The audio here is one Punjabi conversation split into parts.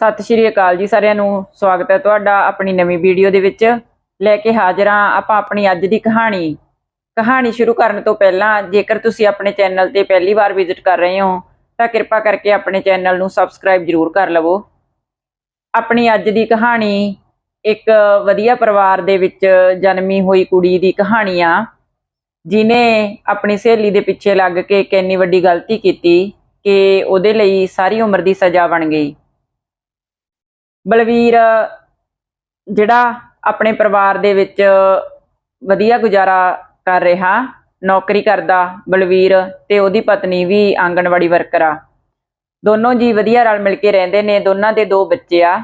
ਸਤਿ ਸ਼੍ਰੀ ਅਕਾਲ ਜੀ ਸਾਰਿਆਂ ਨੂੰ, ਸਵਾਗਤ ਹੈ ਤੁਹਾਡਾ ਆਪਣੀ ਨਵੀਂ ਵੀਡੀਓ ਦੇ ਵਿੱਚ। ਲੈ ਕੇ ਹਾਜ਼ਰ ਹਾਂ ਆਪਾਂ ਆਪਣੀ ਅੱਜ ਦੀ ਕਹਾਣੀ। ਕਹਾਣੀ ਸ਼ੁਰੂ ਕਰਨ ਤੋਂ ਪਹਿਲਾਂ ਜੇਕਰ ਤੁਸੀਂ ਆਪਣੇ ਚੈਨਲ ਤੇ ਪਹਿਲੀ ਵਾਰ ਵਿਜ਼ਿਟ ਕਰ ਰਹੇ ਹੋ, ਤਾਂ ਕਿਰਪਾ ਕਰਕੇ ਆਪਣੇ ਚੈਨਲ ਨੂੰ ਸਬਸਕ੍ਰਾਈਬ ਜ਼ਰੂਰ ਕਰ ਲਵੋ। ਆਪਣੀ ਅੱਜ ਦੀ ਕਹਾਣੀ ਇੱਕ ਵਧੀਆ ਪਰਿਵਾਰ ਦੇ ਵਿੱਚ ਜਨਮੀ ਹੋਈ ਕੁੜੀ ਦੀ ਕਹਾਣੀ ਆ, ਜਿਨੇ ਆਪਣੀ ਸਹੇਲੀ ਦੇ ਪਿੱਛੇ ਲੱਗ ਕੇ ਇੱਕ ਇੰਨੀ ਵੱਡੀ ਗਲਤੀ ਕੀਤੀ ਕਿ ਉਹਦੇ ਲਈ ਸਾਰੀ ਉਮਰ ਦੀ ਸਜ਼ਾ ਬਣ ਗਈ। ਬਲਵੀਰ, ਜਿਹੜਾ ਆਪਣੇ ਪਰਿਵਾਰ ਦੇ ਵਿੱਚ ਵਧੀਆ ਗੁਜ਼ਾਰਾ ਕਰ ਰਿਹਾ, ਨੌਕਰੀ ਕਰਦਾ ਬਲਵੀਰ ਤੇ ਉਹਦੀ ਪਤਨੀ ਵੀ ਆਂਗਣਵਾੜੀ ਵਰਕਰ ਆ। ਦੋਨੋਂ ਜੀ ਵਧੀਆ ਰਲ ਮਿਲ ਕੇ ਰਹਿੰਦੇ ਨੇ, ਦੋਨਾਂ ਦੇ ਦੋ ਬੱਚੇ ਆ।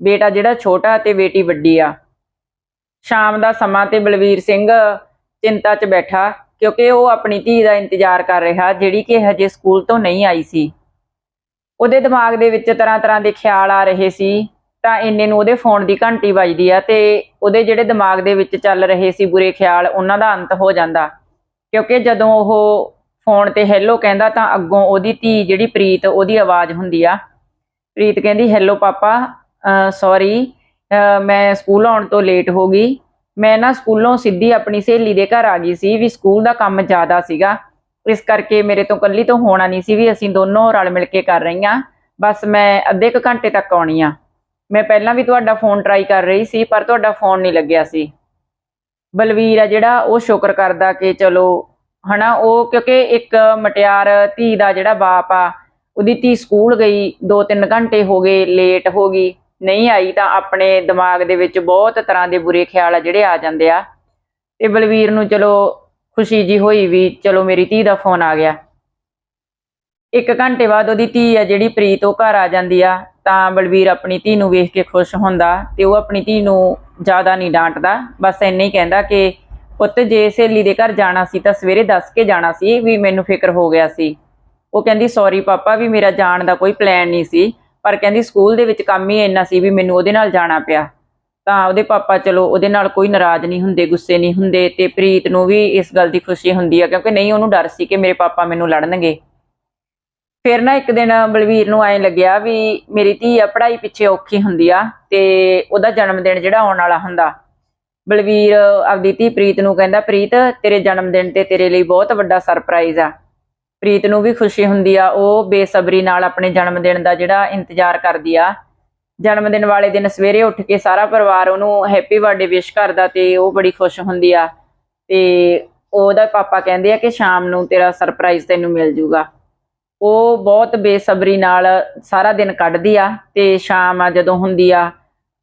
ਬੇਟਾ ਜਿਹੜਾ ਛੋਟਾ ਤੇ ਬੇਟੀ ਵੱਡੀ ਆ। ਸ਼ਾਮ ਦਾ ਸਮਾਂ ਤੇ ਬਲਵੀਰ ਸਿੰਘ ਚਿੰਤਾ 'ਚ ਬੈਠਾ, ਕਿਉਂਕਿ ਉਹ ਆਪਣੀ ਧੀ ਦਾ ਇੰਤਜ਼ਾਰ ਕਰ ਰਿਹਾ, ਜਿਹੜੀ ਕਿ ਹਜੇ ਸਕੂਲ ਤੋਂ ਨਹੀਂ ਆਈ ਸੀ। ਉਹਦੇ ਦਿਮਾਗ ਦੇ ਵਿੱਚ ਤਰ੍ਹਾਂ ਤਰ੍ਹਾਂ ਦੇ ਖਿਆਲ ਆ ਰਹੇ ਸੀ, ਤਾਂ ਇੰਨੇ ਨੂੰ ਉਹਦੇ ਫੋਨ ਦੀ ਘੰਟੀ ਵੱਜਦੀ ਆ ਤੇ ਉਹਦੇ ਜਿਹੜੇ ਦਿਮਾਗ ਦੇ ਵਿੱਚ ਚੱਲ ਰਹੇ ਸੀ ਬੁਰੇ ਖਿਆਲ, ਉਹਨਾਂ ਦਾ ਅੰਤ ਹੋ ਜਾਂਦਾ। ਕਿਉਂਕਿ ਜਦੋਂ ਉਹ ਫੋਨ ਤੇ ਹੈਲੋ ਕਹਿੰਦਾ ਤਾਂ ਅੱਗੋਂ ਉਹਦੀ ਧੀ ਜਿਹੜੀ ਪ੍ਰੀਤ, ਉਹਦੀ ਆਵਾਜ਼ ਹੁੰਦੀ ਆ। ਪ੍ਰੀਤ ਕਹਿੰਦੀ ਹੈਲੋ ਪਾਪਾ ਸੌਰੀ ਮੈਂ ਸਕੂਲ ਆਉਣ ਤੋਂ ਲੇਟ ਹੋ ਗਈ। ਮੈਂ ਨਾ ਸਕੂਲੋਂ ਸਿੱਧੀ ਆਪਣੀ ਸਹੇਲੀ ਦੇ ਘਰ ਆ ਗਈ ਸੀ ਵੀ ਸਕੂਲ ਦਾ ਕੰਮ ਜ਼ਿਆਦਾ ਸੀਗਾ। ਇਸ ਕਰਕੇ ਮੇਰੇ ਤੋਂ ਕੱਲੀ ਤੋਂ ਹੋਣਾ ਨਹੀਂ ਸੀ ਵੀ ਅਸੀਂ ਦੋਨੋਂ ਰਲ ਮਿਲ ਕੇ ਕਰ ਰਹੀਆਂ। ਬਸ ਮੈਂ ਅੱਧੇ ਕੁ ਘੰਟੇ ਤੱਕ ਆਉਣੀ ਆ। ਮੈਂ ਪਹਿਲਾਂ ਵੀ ਤੁਹਾਡਾ ਫੋਨ ਟਰਾਈ ਕਰ ਰਹੀ ਸੀ, ਪਰ ਤੁਹਾਡਾ ਫੋਨ ਨਹੀਂ ਲੱਗਿਆ ਸੀ। ਬਲਵੀਰ ਆ ਜਿਹੜਾ, ਉਹ ਸ਼ੁਕਰ ਕਰਦਾ ਕਿ ਚਲੋ, ਹਨਾ, ਉਹ ਕਿਉਂਕਿ ਇੱਕ ਮਟਿਆਰ ਧੀ ਦਾ ਜਿਹੜਾ ਬਾਪ ਆ, ਉਹਦੀ ਧੀ ਸਕੂਲ ਗਈ 2-3 ਘੰਟੇ ਹੋ ਗਏ ਲੇਟ ਹੋ ਗਈ, ਨਹੀਂ ਆਈ ਤਾਂ ਆਪਣੇ ਦਿਮਾਗ ਦੇ ਵਿੱਚ ਬਹੁਤ ਤਰ੍ਹਾਂ ਦੇ ਬੁਰੇ ਖਿਆਲ ਆ ਜਿਹੜੇ ਆ ਜਾਂਦੇ ਆ। ਤੇ ਬਲਵੀਰ ਨੂੰ ਚਲੋ ਖੁਸ਼ੀ ਜੀ ਹੋਈ ਵੀ ਚਲੋ ਮੇਰੀ ਧੀ ਦਾ ਫੋਨ ਆ ਗਿਆ। ਇੱਕ ਘੰਟੇ ਬਾਅਦ ਉਹਦੀ ਧੀ ਆ ਜਿਹੜੀ ਪ੍ਰੀਤ, ਉਹ ਘਰ ਆ ਜਾਂਦੀ ਆ। ਤਾਂ ਬਲਵੀਰ ਆਪਣੀ ਧੀ ਨੂੰ ਵੇਖ ਕੇ ਖੁਸ਼ ਹੁੰਦਾ ਤੇ ਉਹ ਆਪਣੀ ਧੀ ਨੂੰ ਜ਼ਿਆਦਾ ਨਹੀਂ ਡਾਂਟਦਾ। ਬਸ ਇੰਨਾ ਹੀ ਕਹਿੰਦਾ ਕਿ ਪੁੱਤ, ਜੇ ਸਹੇਲੀ ਦੇ ਘਰ ਜਾਣਾ ਸੀ ਤਾਂ ਸਵੇਰੇ ਦੱਸ ਕੇ ਜਾਣਾ ਸੀ ਵੀ ਮੈਨੂੰ ਫਿਕਰ ਹੋ ਗਿਆ ਸੀ। ਉਹ ਕਹਿੰਦੀ ਸੌਰੀ ਪਾਪਾ, ਵੀ ਮੇਰਾ ਜਾਣ ਦਾ ਕੋਈ ਪਲਾਨ ਨਹੀਂ ਸੀ। ਪਰ ਕਹਿੰਦੀ ਸਕੂਲ ਦੇ ਵਿੱਚ ਕੰਮ ਹੀ ਇੰਨਾ ਸੀ ਵੀ ਮੈਨੂੰ ਉਹਦੇ ਨਾਲ ਜਾਣਾ ਪਿਆ। ਤਾਂ ਉਹਦੇ ਪਾਪਾ ਚਲੋ ਉਹਦੇ ਨਾਲ ਕੋਈ ਨਾਰਾਜ਼ ਨਹੀਂ ਹੁੰਦੇ, ਗੁੱਸੇ ਨਹੀਂ ਹੁੰਦੇ ਤੇ ਪ੍ਰੀਤ ਨੂੰ ਵੀ ਇਸ ਗੱਲ ਦੀ ਖੁਸ਼ੀ ਹੁੰਦੀ ਆ ਕਿਉਂਕਿ ਨਹੀਂ ਉਹਨੂੰ ਡਰ ਸੀ ਕਿ ਮੇਰੇ ਪਾਪਾ ਮੈਨੂੰ ਲੜਨਗੇ। ਫਿਰ ਨਾ ਇੱਕ ਦਿਨ ਬਲਵੀਰ ਨੂੰ ਐਂ ਲੱਗਿਆ ਵੀ ਮੇਰੀ ਧੀ ਆ, ਪੜ੍ਹਾਈ ਪਿੱਛੇ ਔਖੀ ਹੁੰਦੀ ਆ ਤੇ ਉਹਦਾ ਜਨਮ ਦਿਨ ਜਿਹੜਾ ਆਉਣ ਵਾਲਾ ਹੁੰਦਾ। ਬਲਵੀਰ ਆਪਦੀ ਧੀ ਪ੍ਰੀਤ ਨੂੰ ਕਹਿੰਦਾ, ਪ੍ਰੀਤ, ਤੇਰੇ ਜਨਮ ਦਿਨ ਤੇ ਤੇਰੇ ਲਈ ਬਹੁਤ ਵੱਡਾ ਸਰਪ੍ਰਾਈਜ਼ ਆ। ਪ੍ਰੀਤ ਨੂੰ ਵੀ ਖੁਸ਼ੀ ਹੁੰਦੀ ਆ, ਉਹ ਬੇਸਬਰੀ ਨਾਲ ਆਪਣੇ ਜਨਮ ਦਿਨ ਦਾ ਜਿਹੜਾ ਇੰਤਜ਼ਾਰ ਕਰਦੀ ਆ। ਜਨਮ ਦਿਨ ਵਾਲੇ ਦਿਨ ਸਵੇਰੇ ਉੱਠ ਕੇ ਸਾਰਾ ਪਰਿਵਾਰ ਉਹਨੂੰ ਹੈਪੀ ਬਰਥਡੇ ਵਿਸ਼ ਕਰਦਾ ਤੇ ਉਹ ਬੜੀ ਖੁਸ਼ ਹੁੰਦੀ ਆ। ਤੇ ਉਹਦਾ ਪਾਪਾ ਕਹਿੰਦੇ ਆ ਕਿ ਸ਼ਾਮ ਨੂੰ ਤੇਰਾ ਸਰਪ੍ਰਾਈਜ਼ ਤੈਨੂੰ ਮਿਲ ਜੂਗਾ। ਉਹ ਬਹੁਤ ਬੇਸਬਰੀ ਨਾਲ ਸਾਰਾ ਦਿਨ ਕੱਢਦੀ ਆ ਤੇ ਸ਼ਾਮ ਆ ਜਦੋਂ ਹੁੰਦੀ ਆ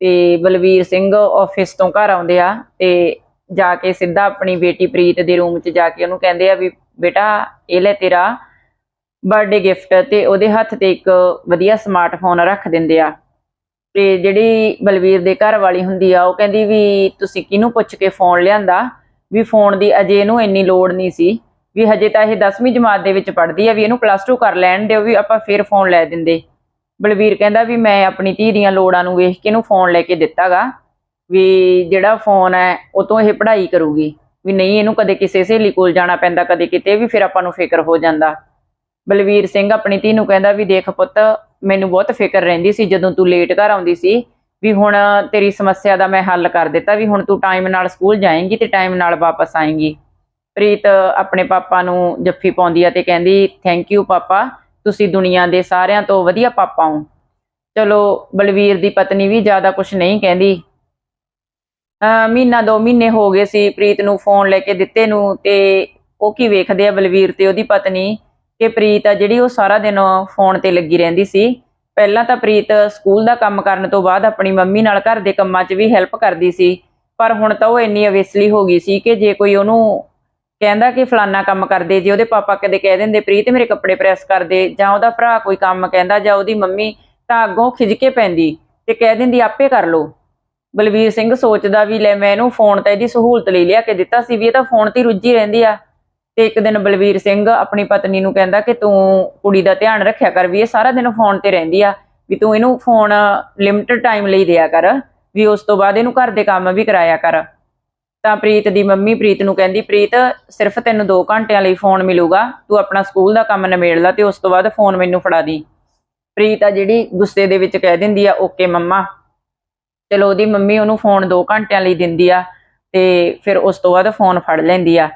ਤੇ ਬਲਵੀਰ ਸਿੰਘ ਆਫਿਸ ਤੋਂ ਘਰ ਆਉਂਦੇ ਆ ਤੇ ਜਾ ਕੇ ਸਿੱਧਾ ਆਪਣੀ ਬੇਟੀ ਪ੍ਰੀਤ ਦੇ ਰੂਮ 'ਚ ਜਾ ਕੇ ਉਹਨੂੰ ਕਹਿੰਦੇ ਆ ਵੀ ਬੇਟਾ ਇਹ ਲੈ ਤੇਰਾ ਬਰਥਡੇ ਗਿਫਟ ਤੇ ਉਹਦੇ ਹੱਥ ਤੇ ਇੱਕ ਵਧੀਆ ਸਮਾਰਟਫੋਨ ਰੱਖ ਦਿੰਦੇ ਆ। ਤੇ ਜਿਹੜੀ ਬਲਵੀਰ ਦੇ ਘਰ ਵਾਲੀ ਹੁੰਦੀ ਆ, ਉਹ ਕਹਿੰਦੀ ਵੀ ਤੁਸੀਂ ਕਿਹਨੂੰ ਪੁੱਛ ਕੇ ਫੋਨ ਲਿਆਂਦਾ? ਵੀ ਫੋਨ ਦੀ ਅਜੇ ਇਹਨੂੰ ਇੰਨੀ ਲੋੜ ਨਹੀਂ ਸੀ। ਵੀ ਹਜੇ ਤਾਂ ਇਹ 10ਵੀਂ ਜਮਾਤ ਦੇ ਵਿੱਚ ਪੜ੍ਹਦੀ ਆ, ਵੀ ਇਹਨੂੰ ਪਲੱਸ 2 ਕਰ ਲੈਣ ਦਿਓ, ਵੀ ਆਪਾਂ ਫੇਰ ਫੋਨ ਲੈ ਦਿੰਦੇ। ਬਲਵੀਰ ਕਹਿੰਦਾ ਵੀ ਮੈਂ ਆਪਣੀ ਧੀ ਦੀਆਂ ਲੋੜਾਂ ਨੂੰ ਵੇਖ ਕੇ ਇਹਨੂੰ ਫੋਨ ਲੈ ਕੇ ਦਿੱਤਾਗਾ। ਵੀ ਜਿਹੜਾ ਫੋਨ ਹੈ, ਉਹ ਤੋਂ ਇਹ ਪੜ੍ਹਾਈ ਕਰੂਗੀ। ਵੀ ਨਹੀਂ, ਇਹਨੂੰ ਕਦੇ ਕਿਸੇ ਸਹੇਲੀ ਕੋਲ ਜਾਣਾ ਪੈਂਦਾ, ਕਦੇ ਕਿਤੇ ਵੀ ਫਿਰ ਆਪਾਂ ਨੂੰ ਫਿਕਰ ਹੋ ਜਾਂਦਾ। ਬਲਵੀਰ ਸਿੰਘ ਆਪਣੀ ਧੀ ਨੂੰ ਕਹਿੰਦਾ ਵੀ ਦੇਖ ਪੁੱਤ ਮੈਨੂੰ ਬਹੁਤ ਫਿਕਰ ਰਹਿੰਦੀ ਸੀ ਜਦੋਂ ਤੂੰ ਲੇਟ ਘਰ ਆਉਂਦੀ ਸੀ ਵੀ ਹੁਣ ਤੇਰੀ ਸਮੱਸਿਆ ਦਾ ਮੈਂ ਹੱਲ ਕਰ ਦਿੱਤਾ ਵੀ ਹੁਣ ਤੂੰ ਟਾਈਮ ਨਾਲ ਸਕੂਲ ਜਾਏਂਗੀ ਤੇ ਟਾਈਮ ਨਾਲ ਵਾਪਸ ਆਏਂਗੀ। ਪ੍ਰੀਤ ਆਪਣੇ ਪਾਪਾ ਨੂੰ ਜੱਫੀ ਪਾਉਂਦੀ ਆ ਤੇ ਕਹਿੰਦੀ ਥੈਂਕ ਯੂ ਪਾਪਾ, ਤੁਸੀਂ ਦੁਨੀਆ ਦੇ ਸਾਰਿਆਂ ਤੋਂ ਵਧੀਆ ਪਾਪਾ ਹੋ। ਚਲੋ, ਬਲਵੀਰ ਦੀ ਪਤਨੀ ਵੀ ਜ਼ਿਆਦਾ ਕੁਝ ਨਹੀਂ ਕਹਿੰਦੀ। ਅਹ ਮਹੀਨਾ ਦੋ ਮਹੀਨੇ ਹੋ ਗਏ ਸੀ, ਪ੍ਰੀਤ ਨੂੰ ਫੋਨ ਲੈ ਕੇ ਦਿੱਤੇ ਨੂੰ ਤੇ ਉਹ ਕੀ ਵੇਖਦੇ ਆ ਬਲਵੀਰ ਤੇ ਉਹਦੀ ਪਤਨੀ। ਕਿ ਪ੍ਰੀਤ ਆ ਜਿਹੜੀ ਉਹ ਸਾਰਾ ਦਿਨ ਫੋਨ ਤੇ ਲੱਗੀ ਰਹਿੰਦੀ ਸੀ। ਪਹਿਲਾਂ ਤਾਂ ਪ੍ਰੀਤ ਸਕੂਲ ਦਾ ਕੰਮ ਕਰਨ ਤੋਂ ਬਾਅਦ ਆਪਣੀ ਮੰਮੀ ਨਾਲ ਘਰ ਦੇ ਕੰਮਾਂ 'ਚ ਵੀ ਹੈਲਪ ਕਰਦੀ ਸੀ। ਪਰ ਹੁਣ ਤਾਂ ਉਹ ਇੰਨੀ ਅਵੇਸਲੀ ਹੋ ਗਈ ਸੀ ਕਿ ਜੇ ਕੋਈ ਉਹਨੂੰ ਕਹਿੰਦਾ ਕਿ ਫਲਾਨਾ ਕੰਮ ਕਰਦੇ, ਜੇ ਉਹਦੇ ਪਾਪਾ ਕਦੇ ਕਹਿ ਦਿੰਦੇ, ਪ੍ਰੀਤ, ਮੇਰੇ ਕੱਪੜੇ ਪ੍ਰੈਸ ਕਰ ਦੇ। ਜਾਂ ਉਹਦਾ ਭਰਾ ਕੋਈ ਕੰਮ ਕਹਿੰਦਾ ਜਾਂ ਉਹਦੀ ਮੰਮੀ ਤਾਂ ਅੱਗੋਂ ਖਿਜ ਕੇ ਪੈਂਦੀ ਤੇ ਕਹਿ ਦਿੰਦੀ, ਆਪੇ ਕਰ ਲੋ ਬਲਵੀਰ ਸਿੰਘ ਸੋਚਦਾ ਵੀ ਲੈ ਮੈਂ ਇਹਨੂੰ ਫੋਨ ਤਾਂ ਇਹਦੀ ਸਹੂਲਤ ਲਈ ਲਿਆ ਕੇ ਦਿੱਤਾ ਸੀ ਵੀ ਇਹ ਤਾਂ ਫੋਨ ਤੇ ਰੁੱਝੀ ਰਹਿੰਦੀ ਆ। ਤੇ ਇੱਕ ਦਿਨ ਬਲਵੀਰ ਸਿੰਘ ਆਪਣੀ ਪਤਨੀ ਨੂੰ ਕਹਿੰਦਾ ਕਿ ਤੂੰ ਕੁੜੀ ਦਾ ਧਿਆਨ ਰੱਖਿਆ ਕਰ ਵੀ ਇਹ ਸਾਰਾ ਦਿਨ ਫੋਨ ਤੇ ਰਹਿੰਦੀ ਆ, ਵੀ ਤੂੰ ਇਹਨੂੰ ਫੋਨ ਲਿਮਟਿਡ ਟਾਈਮ ਲਈ ਦਿਆ ਕਰ, ਵੀ ਉਸ ਤੋਂ ਬਾਅਦ ਇਹਨੂੰ ਘਰ ਦੇ ਕੰਮ ਵੀ ਕਰਾਇਆ ਕਰ। ਤਾਂ ਪ੍ਰੀਤ ਦੀ ਮੰਮੀ ਪ੍ਰੀਤ ਨੂੰ ਕਹਿੰਦੀ, ਪ੍ਰੀਤ, ਸਿਰਫ ਤੈਨੂੰ 2 ਘੰਟਿਆਂ ਲਈ ਫੋਨ ਮਿਲੂਗਾ, ਤੂੰ ਆਪਣਾ ਸਕੂਲ ਦਾ ਕੰਮ ਨਿਬੇੜ ਲੈ ਤੇ ਉਸ ਤੋਂ ਬਾਅਦ ਫੋਨ ਮੈਨੂੰ ਫੜਾ ਦੀ। ਪ੍ਰੀਤ ਆ ਜਿਹੜੀ ਗੁੱਸੇ ਦੇ ਵਿੱਚ ਕਹਿ ਦਿੰਦੀ ਆ, ਓਕੇ ਮੰਮਾ। ਚਲੋ ਉਹਦੀ ਮੰਮੀ ਉਹਨੂੰ ਫੋਨ 2 ਘੰਟਿਆਂ ਲਈ ਦਿੰਦੀ ਆ ਤੇ ਫਿਰ ਉਸ ਤੋਂ ਬਾਅਦ ਫੋਨ ਫੜ ਲੈਂਦੀ ਆ।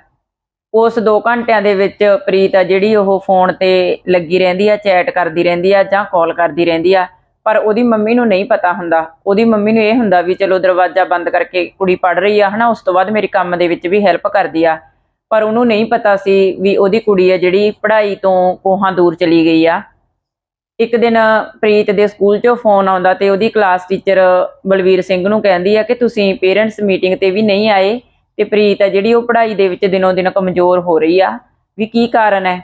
ਉਸ 2 ਘੰਟਿਆਂ ਦੇ ਵਿੱਚ ਪ੍ਰੀਤ ਆ ਜਿਹੜੀ ਉਹ ਫੋਨ ਤੇ ਲੱਗੀ ਰਹਿੰਦੀ ਆ ਚੈਟ ਕਰਦੀ ਰਹਿੰਦੀ ਆ ਜਾਂ ਕਾਲ ਕਰਦੀ ਰਹਿੰਦੀ ਆ, ਪਰ ਉਹਦੀ ਮੰਮੀ ਨੂੰ ਨਹੀਂ ਪਤਾ ਹੁੰਦਾ। ਉਹਦੀ ਮੰਮੀ ਨੂੰ ਇਹ ਹੁੰਦਾ ਵੀ ਚਲੋ ਦਰਵਾਜ਼ਾ ਬੰਦ ਕਰਕੇ ਕੁੜੀ ਪੜ ਰਹੀ ਆ, ਹਨਾ, ਉਸ ਤੋਂ ਬਾਅਦ ਮੇਰੇ ਕੰਮ ਦੇ ਵਿੱਚ ਵੀ ਹੈਲਪ ਕਰਦੀ ਆ। ਪਰ ਉਹਨੂੰ ਨਹੀਂ ਪਤਾ ਸੀ ਵੀ ਉਹਦੀ ਕੁੜੀ ਆ ਜਿਹੜੀ ਪੜ੍ਹਾਈ ਤੋਂ ਕੋਹਾਂ ਦੂਰ ਚਲੀ ਗਈ ਆ। ਇੱਕ ਦਿਨ ਪ੍ਰੀਤ ਦੇ ਸਕੂਲ 'ਚੋਂ ਫੋਨ ਆਉਂਦਾ ਤੇ ਉਹਦੀ ਕਲਾਸ ਟੀਚਰ ਬਲਵੀਰ ਸਿੰਘ ਨੂੰ ਕਹਿੰਦੀ ਆ ਕਿ ਤੁਸੀਂ ਪੇਰੈਂਟਸ ਮੀਟਿੰਗ ਤੇ ਵੀ ਨਹੀਂ ਆਏ। ਤੇ ਪ੍ਰੀਤ ਆ ਜਿਹੜੀ ਉਹ ਪੜ੍ਹਾਈ ਦੇ ਵਿੱਚ ਦਿਨੋਂ ਦਿਨ ਕਮਜ਼ੋਰ ਹੋ ਰਹੀ ਆ, ਵੀ ਕੀ ਕਾਰਨ ਹੈ?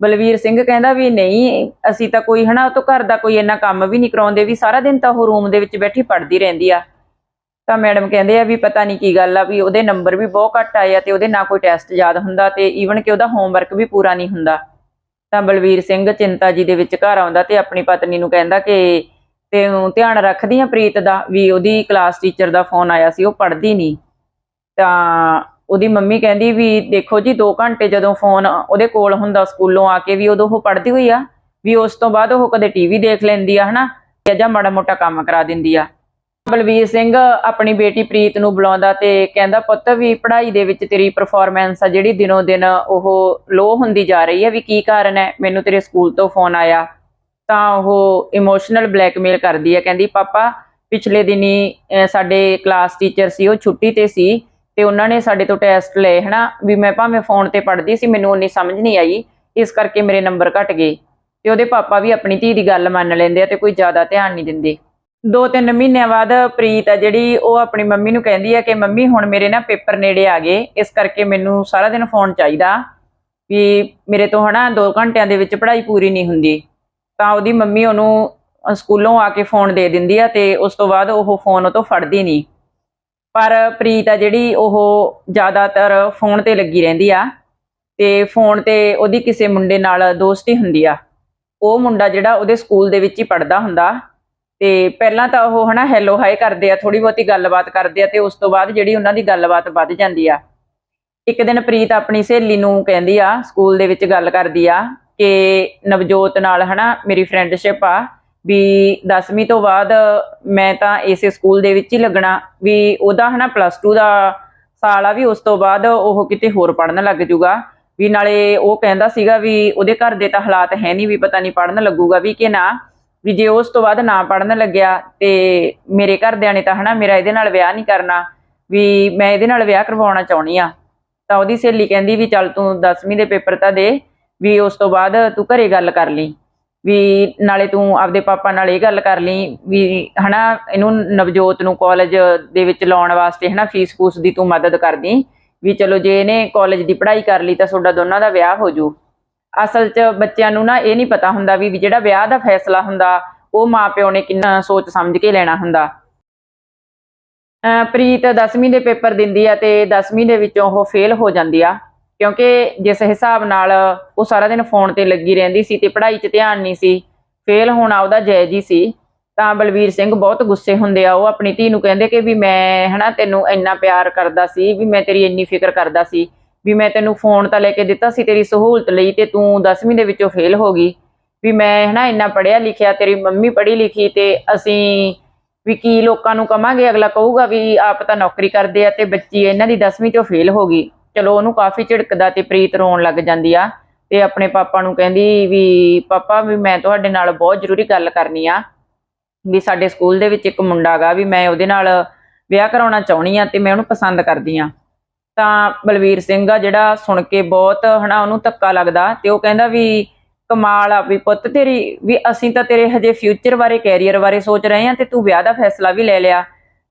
ਬਲਵੀਰ ਸਿੰਘ ਕਹਿੰਦਾ ਵੀ ਨਹੀਂ, ਅਸੀਂ ਤਾਂ ਕੋਈ ਹਨਾ, ਉਹ ਤੋਂ ਘਰ ਦਾ ਕੋਈ ਇੰਨਾ ਕੰਮ ਵੀ ਨਹੀਂ ਕਰਾਉਂਦੇ, ਵੀ ਸਾਰਾ ਦਿਨ ਤਾਂ ਉਹ ਰੂਮ ਦੇ ਵਿੱਚ ਬੈਠੀ ਪੜ੍ਹਦੀ ਰਹਿੰਦੀ ਆ। ਤਾਂ ਮੈਡਮ ਕਹਿੰਦੇ ਆ ਵੀ ਪਤਾ ਨਹੀਂ ਕੀ ਗੱਲ ਆ, ਵੀ ਉਹਦੇ ਨੰਬਰ ਵੀ ਬਹੁਤ ਘੱਟ ਆਏ ਆ ਤੇ ਉਹਦੇ ਨਾ ਕੋਈ ਟੈਸਟ ਯਾਦ ਹੁੰਦਾ ਤੇ ਈਵਨ ਕਿ ਉਹਦਾ ਹੋਮਵਰਕ ਵੀ ਪੂਰਾ ਨਹੀਂ ਹੁੰਦਾ। ਤਾਂ ਬਲਵੀਰ ਸਿੰਘ ਚਿੰਤਾ ਜੀ ਦੇ ਵਿੱਚ ਘਰ ਆਉਂਦਾ ਤੇ ਆਪਣੀ ਪਤਨੀ ਨੂੰ ਕਹਿੰਦਾ ਕਿ ਤੇ ਧਿਆਨ ਰੱਖਦੀ ਆ ਪ੍ਰੀਤ ਦਾ, ਵੀ ਉਹਦੀ ਕਲਾਸ ਟੀਚਰ ਦਾ ਫੋਨ ਆਇਆ ਸੀ, ਉਹ ਪੜ੍ਹਦੀ ਨਹੀਂ। ਤਾਂ ਉਹਦੀ ਮੰਮੀ ਕਹਿੰਦੀ ਵੀ ਦੇਖੋ ਜੀ 2 ਘੰਟੇ ਜਦੋਂ ਫੋਨ ਉਹਦੇ ਕੋਲ ਹੁੰਦਾ ਸਕੂਲੋਂ ਆ ਕੇ ਵੀ ਉਦੋਂ ਉਹ ਪੜ੍ਹਦੀ ਹੋਈ ਆ, ਵੀ ਉਸ ਤੋਂ ਬਾਅਦ ਉਹ ਕਦੇ ਟੀਵੀ ਦੇਖ ਲੈਂਦੀ ਆ, ਹਨਾ? ਜਾਂ ਮਾੜਾ ਮੋਟਾ ਕੰਮ ਕਰਾ ਦਿੰਦੀ ਆ। ਬਲਵੀਰ ਸਿੰਘ ਆਪਣੀ ਬੇਟੀ ਪ੍ਰੀਤ ਨੂੰ ਬੁਲਾਉਂਦਾ ਤੇ ਕਹਿੰਦਾ, ਪੁੱਤ ਵੀ ਪੜ੍ਹਾਈ ਦੇ ਵਿੱਚ ਤੇਰੀ ਪਰਫਾਰਮੈਂਸ ਆ, ਜਿਹੜੀ ਦਿਨੋਂ ਦਿਨ ਉਹ ਲੋ ਹੁੰਦੀ ਜਾ ਰਹੀ ਹੈ ਵੀ ਕੀ ਕਾਰਨ ਹੈ? ਮੈਨੂੰ ਤੇਰੇ ਸਕੂਲ ਤੋਂ ਫੋਨ ਆਇਆ। ਤਾਂ ਉਹ ਇਮੋਸ਼ਨਲ ਬਲੈਕਮੇਲ ਕਰਦੀ ਹੈ ਕਹਿੰਦੀ, ਪਾਪਾ, ਪਿਛਲੇ ਦਿਨੀ ਸਾਡੇ ਕਲਾਸ ਟੀਚਰ ਸੀ, ਉਹ ਛੁੱਟੀ ਤੇ ਸੀ ਤੇ ਉਹਨਾਂ ਨੇ ਸਾਡੇ ਤੋਂ ਟੈਸਟ ਲਏ, ਹਨਾ? ਵੀ ਮੈਂ ਭਾਵੇਂ ਫੋਨ ਤੇ ਪੜ੍ਹਦੀ ਸੀ, ਮੈਨੂੰ ਉਨੀ ਸਮਝ ਨਹੀਂ ਆਈ। ਇਸ ਕਰਕੇ ਮੇਰੇ ਨੰਬਰ ਘਟ ਗਏ। ਤੇ ਉਹਦੇ ਪਾਪਾ ਵੀ ਆਪਣੀ ਧੀ ਦੀ ਗੱਲ ਮੰਨ ਲੈਂਦੇ ਆ ਤੇ ਕੋਈ ਜ਼ਿਆਦਾ ਧਿਆਨ ਨਹੀਂ ਦਿੰਦੇ। ਦੋ ਤਿੰਨ ਮਹੀਨਿਆਂ ਬਾਅਦ ਪ੍ਰੀਤ ਆ ਜਿਹੜੀ, ਉਹ ਆਪਣੀ ਮੰਮੀ ਨੂੰ ਕਹਿੰਦੀ ਆ ਕਿ, ਮੰਮੀ, ਹੁਣ ਮੇਰੇ ਨਾ ਪੇਪਰ ਨੇੜੇ ਆ ਗਏ। ਇਸ ਕਰਕੇ ਮੈਨੂੰ ਸਾਰਾ ਦਿਨ ਫੋਨ ਚਾਹੀਦਾ ਵੀ ਮੇਰੇ ਤੋਂ, ਹਨਾ 2 ਘੰਟਿਆਂ ਦੇ ਵਿੱਚ ਪੜ੍ਹਾਈ ਪੂਰੀ ਨਹੀਂ ਹੁੰਦੀ। ਤਾਂ ਉਹਦੀ ਮੰਮੀ ਉਹਨੂੰ ਸਕੂਲੋਂ ਆ ਕੇ ਫੋਨ ਦੇ ਦਿੰਦੀ ਆ ਤੇ ਉਸ ਤੋਂ ਬਾਅਦ ਉਹ ਫੋਨ ਉਹ ਤੋਂ ਫੜਦੀ ਨਹੀਂ। ਪਰ ਪ੍ਰੀਤ ਆ ਜਿਹੜੀ ਉਹ ਜ਼ਿਆਦਾਤਰ ਫੋਨ ਤੇ ਲੱਗੀ ਰਹਿੰਦੀ ਆ ਤੇ ਫੋਨ ਤੇ ਉਹਦੀ ਕਿਸੇ ਮੁੰਡੇ ਨਾਲ ਦੋਸਤੀ ਹੁੰਦੀ ਆ। ਉਹ ਮੁੰਡਾ ਜਿਹੜਾ ਉਹਦੇ ਸਕੂਲ ਦੇ ਵਿੱਚ ਹੀ ਪੜਦਾ ਹੁੰਦਾ ਤੇ ਪਹਿਲਾਂ ਤਾਂ ਉਹ ਹਨਾ ਹੈਲੋ ਹਾਈ ਕਰਦੇ ਆ ਥੋੜੀ ਬਹੁਤੀ ਗੱਲਬਾਤ ਕਰਦੇ ਆ ਤੇ ਉਸ ਤੋਂ ਬਾਅਦ ਜਿਹੜੀ ਉਹਨਾਂ ਦੀ ਗੱਲਬਾਤ ਵੱਧ ਜਾਂਦੀ ਆ। ਇੱਕ ਦਿਨ ਪ੍ਰੀਤ ਆਪਣੀ ਸਹੇਲੀ ਨੂੰ ਕਹਿੰਦੀ ਆ, ਸਕੂਲ ਦੇ ਵਿੱਚ ਗੱਲ ਕਰਦੀ ਆ ਕਿ ਨਵਜੋਤ ਨਾਲ ਹਨਾ ਮੇਰੀ ਫਰੈਂਡਸ਼ਿਪ ਆ ਵੀ 10ਵੀਂ ਤੋਂ ਬਾਅਦ ਮੈਂ ਤਾਂ ਇਸੇ ਸਕੂਲ ਦੇ ਵਿੱਚ ਹੀ ਲੱਗਣਾ, ਵੀ ਉਹਦਾ ਹਨਾ ਪਲੱਸ 2 ਦਾ ਸਾਲ ਆ ਵੀ ਉਸ ਤੋਂ ਬਾਅਦ ਉਹ ਕਿਤੇ ਹੋਰ ਪੜਨ ਲੱਗ ਜੂਗਾ। ਵੀ ਨਾਲੇ ਉਹ ਕਹਿੰਦਾ ਸੀਗਾ ਵੀ ਉਹਦੇ ਘਰ ਦੇ ਤਾਂ ਹਾਲਾਤ ਹੈ ਨਹੀਂ ਵੀ ਪਤਾ ਨਹੀਂ ਪੜਨ ਲੱਗੂਗਾ ਵੀ ਕਿ ਨਾ। ਵੀ ਜੇ ਉਸ ਤੋਂ ਬਾਅਦ ਨਾ ਪੜਨ ਲੱਗਿਆ ਤੇ ਮੇਰੇ ਘਰਦਿਆਂ ਨੇ ਤਾਂ ਹਨਾ ਮੇਰਾ ਇਹਦੇ ਨਾਲ ਵਿਆਹ ਨਹੀਂ ਕਰਨਾ, ਵੀ ਮੈਂ ਇਹਦੇ ਨਾਲ ਵਿਆਹ ਕਰਵਾਉਣਾ ਚਾਹੁੰਦੀ ਆ ਤਾਂ ਉਹਦੀ ਸਹੇਲੀ ਕਹਿੰਦੀ ਵੀ ਚੱਲ ਤੂੰ 10ਵੀਂ ਦੇ ਪੇਪਰ ਤਾਂ ਦੇ, ਵੀ ਉਸ ਤੋਂ ਬਾਅਦ ਤੂੰ ਘਰੇ ਗੱਲ ਕਰ ਲਈ। ਵੀ ਨਾਲੇ ਤੂੰ ਆਪਦੇ ਪਾਪਾ ਨਾਲ ਇਹ ਗੱਲ ਕਰ ਲਈ ਵੀ ਹਨਾ, ਇਹਨੂੰ ਨਵਜੋਤ ਨੂੰ ਕਾਲਜ ਦੇ ਵਿੱਚ ਲਾਉਣ ਵਾਸਤੇ ਹਨਾ ਫੀਸ ਫੂਸ ਦੀ ਤੂੰ ਮਦਦ ਕਰਦੀ ਵੀ ਚਲੋ ਜੇ ਇਹਨੇ ਕਾਲਜ ਦੀ ਪੜ੍ਹਾਈ ਕਰ ਲਈ ਤਾਂ ਤੁਹਾਡਾ ਦੋਨਾਂ ਦਾ ਵਿਆਹ ਹੋ ਜੂ ਅਸਲ 'ਚ ਬੱਚਿਆਂ ਨੂੰ ਨਾ ਇਹ ਨਹੀਂ ਪਤਾ ਹੁੰਦਾ ਵੀ ਜਿਹੜਾ ਵਿਆਹ ਦਾ ਫੈਸਲਾ ਹੁੰਦਾ, ਉਹ ਮਾਪਿਓ ਨੇ ਕਿੰਨਾ ਸੋਚ ਸਮਝ ਕੇ ਲੈਣਾ ਹੁੰਦਾ। ਅਹ ਪ੍ਰੀਤ 10ਵੀਂ ਦੇ ਪੇਪਰ ਦਿੰਦੀ ਆ ਤੇ 10ਵੀਂ ਦੇ ਵਿੱਚੋਂ ਉਹ ਫੇਲ ਹੋ ਜਾਂਦੀ ਆ। ਕਿਉਂਕਿ ਜਿਸ ਹਿਸਾਬ ਨਾਲ ਉਹ ਸਾਰਾ ਦਿਨ ਫੋਨ ਤੇ ਲੱਗੀ ਰਹਿੰਦੀ ਸੀ ਤੇ ਪੜ੍ਹਾਈ 'ਚ ਧਿਆਨ ਨਹੀਂ ਸੀ ਫੇਲ ਹੋਣਾ ਉਹਦਾ ਜਾਇਜ਼ ਹੀ ਸੀ, ਤਾਂ ਬਲਵੀਰ ਸਿੰਘ ਬਹੁਤ ਗੁੱਸੇ ਹੁੰਦੇ ਆ, ਉਹ ਆਪਣੀ ਧੀ ਨੂੰ ਕਹਿੰਦੇ ਕਿ ਵੀ ਮੈਂ ਹਨਾ ਤੈਨੂੰ ਇੰਨਾ ਪਿਆਰ ਕਰਦਾ ਸੀ, ਵੀ ਮੈਂ ਤੇਰੀ ਇੰਨੀ ਫਿਕਰ ਕਰਦਾ ਸੀ, ਵੀ ਮੈਂ ਤੈਨੂੰ ਫੋਨ ਤਾਂ ਲੈ ਕੇ ਦਿੱਤਾ ਸੀ ਤੇਰੀ ਸਹੂਲਤ ਲਈ ਤੇ ਤੂੰ 10ਵੀਂ ਦੇ ਵਿੱਚੋਂ ਫੇਲ ਹੋ ਗਈ, ਵੀ ਮੈਂ ਹਨਾ ਇੰਨਾ ਪੜ੍ਹਿਆ ਲਿਖਿਆ, ਤੇਰੀ ਮੰਮੀ ਪੜ੍ਹੀ ਲਿਖੀ ਤੇ ਅਸੀਂ ਵੀ ਕੀ ਲੋਕਾਂ ਨੂੰ ਕਵਾਂਗੇ, ਅਗਲਾ ਕਹੂਗਾ ਵੀ ਆਪ ਤਾਂ ਨੌਕਰੀ ਕਰਦੇ ਆ ਤੇ ਬੱਚੀ ਇਹਨਾਂ ਦੀ 10ਵੀਂ ਚੋਂ ਫੇਲ ਹੋ ਗਈ। ਚਲੋ ਉਹਨੂੰ ਕਾਫੀ ਝਿੜਕਦਾ ਤੇ ਪ੍ਰੀਤ ਰੋਣ ਲੱਗ ਜਾਂਦੀ ਆ ਤੇ ਆਪਣੇ ਪਾਪਾ ਨੂੰ ਕਹਿੰਦੀ ਵੀ, ਪਾਪਾ, ਵੀ ਮੈਂ ਤੁਹਾਡੇ ਨਾਲ ਬਹੁਤ ਜ਼ਰੂਰੀ ਗੱਲ ਕਰਨੀ ਆ, ਵੀ ਸਾਡੇ ਸਕੂਲ ਦੇ ਵਿੱਚ ਇੱਕ ਮੁੰਡਾ ਗਾ ਵੀ ਮੈਂ ਉਹਦੇ ਨਾਲ ਵਿਆਹ ਕਰਾਉਣਾ ਚਾਹੁੰਦੀ ਆ ਤੇ ਮੈਂ ਉਹਨੂੰ ਪਸੰਦ ਕਰਦੀ ਆ। ਤਾਂ ਬਲਵੀਰ ਸਿੰਘ ਆ ਜਿਹੜਾ ਸੁਣ ਕੇ ਬਹੁਤ ਹਨਾ ਉਹਨੂੰ ਧੱਕਾ ਲੱਗਦਾ ਤੇ ਉਹ ਕਹਿੰਦਾ ਵੀ, ਕਮਾਲ ਆ ਵੀ ਪੁੱਤ ਤੇਰੀ, ਵੀ ਅਸੀਂ ਤਾਂ ਤੇਰੇ ਹਜੇ ਫਿਊਚਰ ਬਾਰੇ ਕੈਰੀਅਰ ਬਾਰੇ ਸੋਚ ਰਹੇ ਆ ਤੇ ਤੂੰ ਵਿਆਹ ਦਾ ਫੈਸਲਾ ਵੀ ਲੈ ਲਿਆ।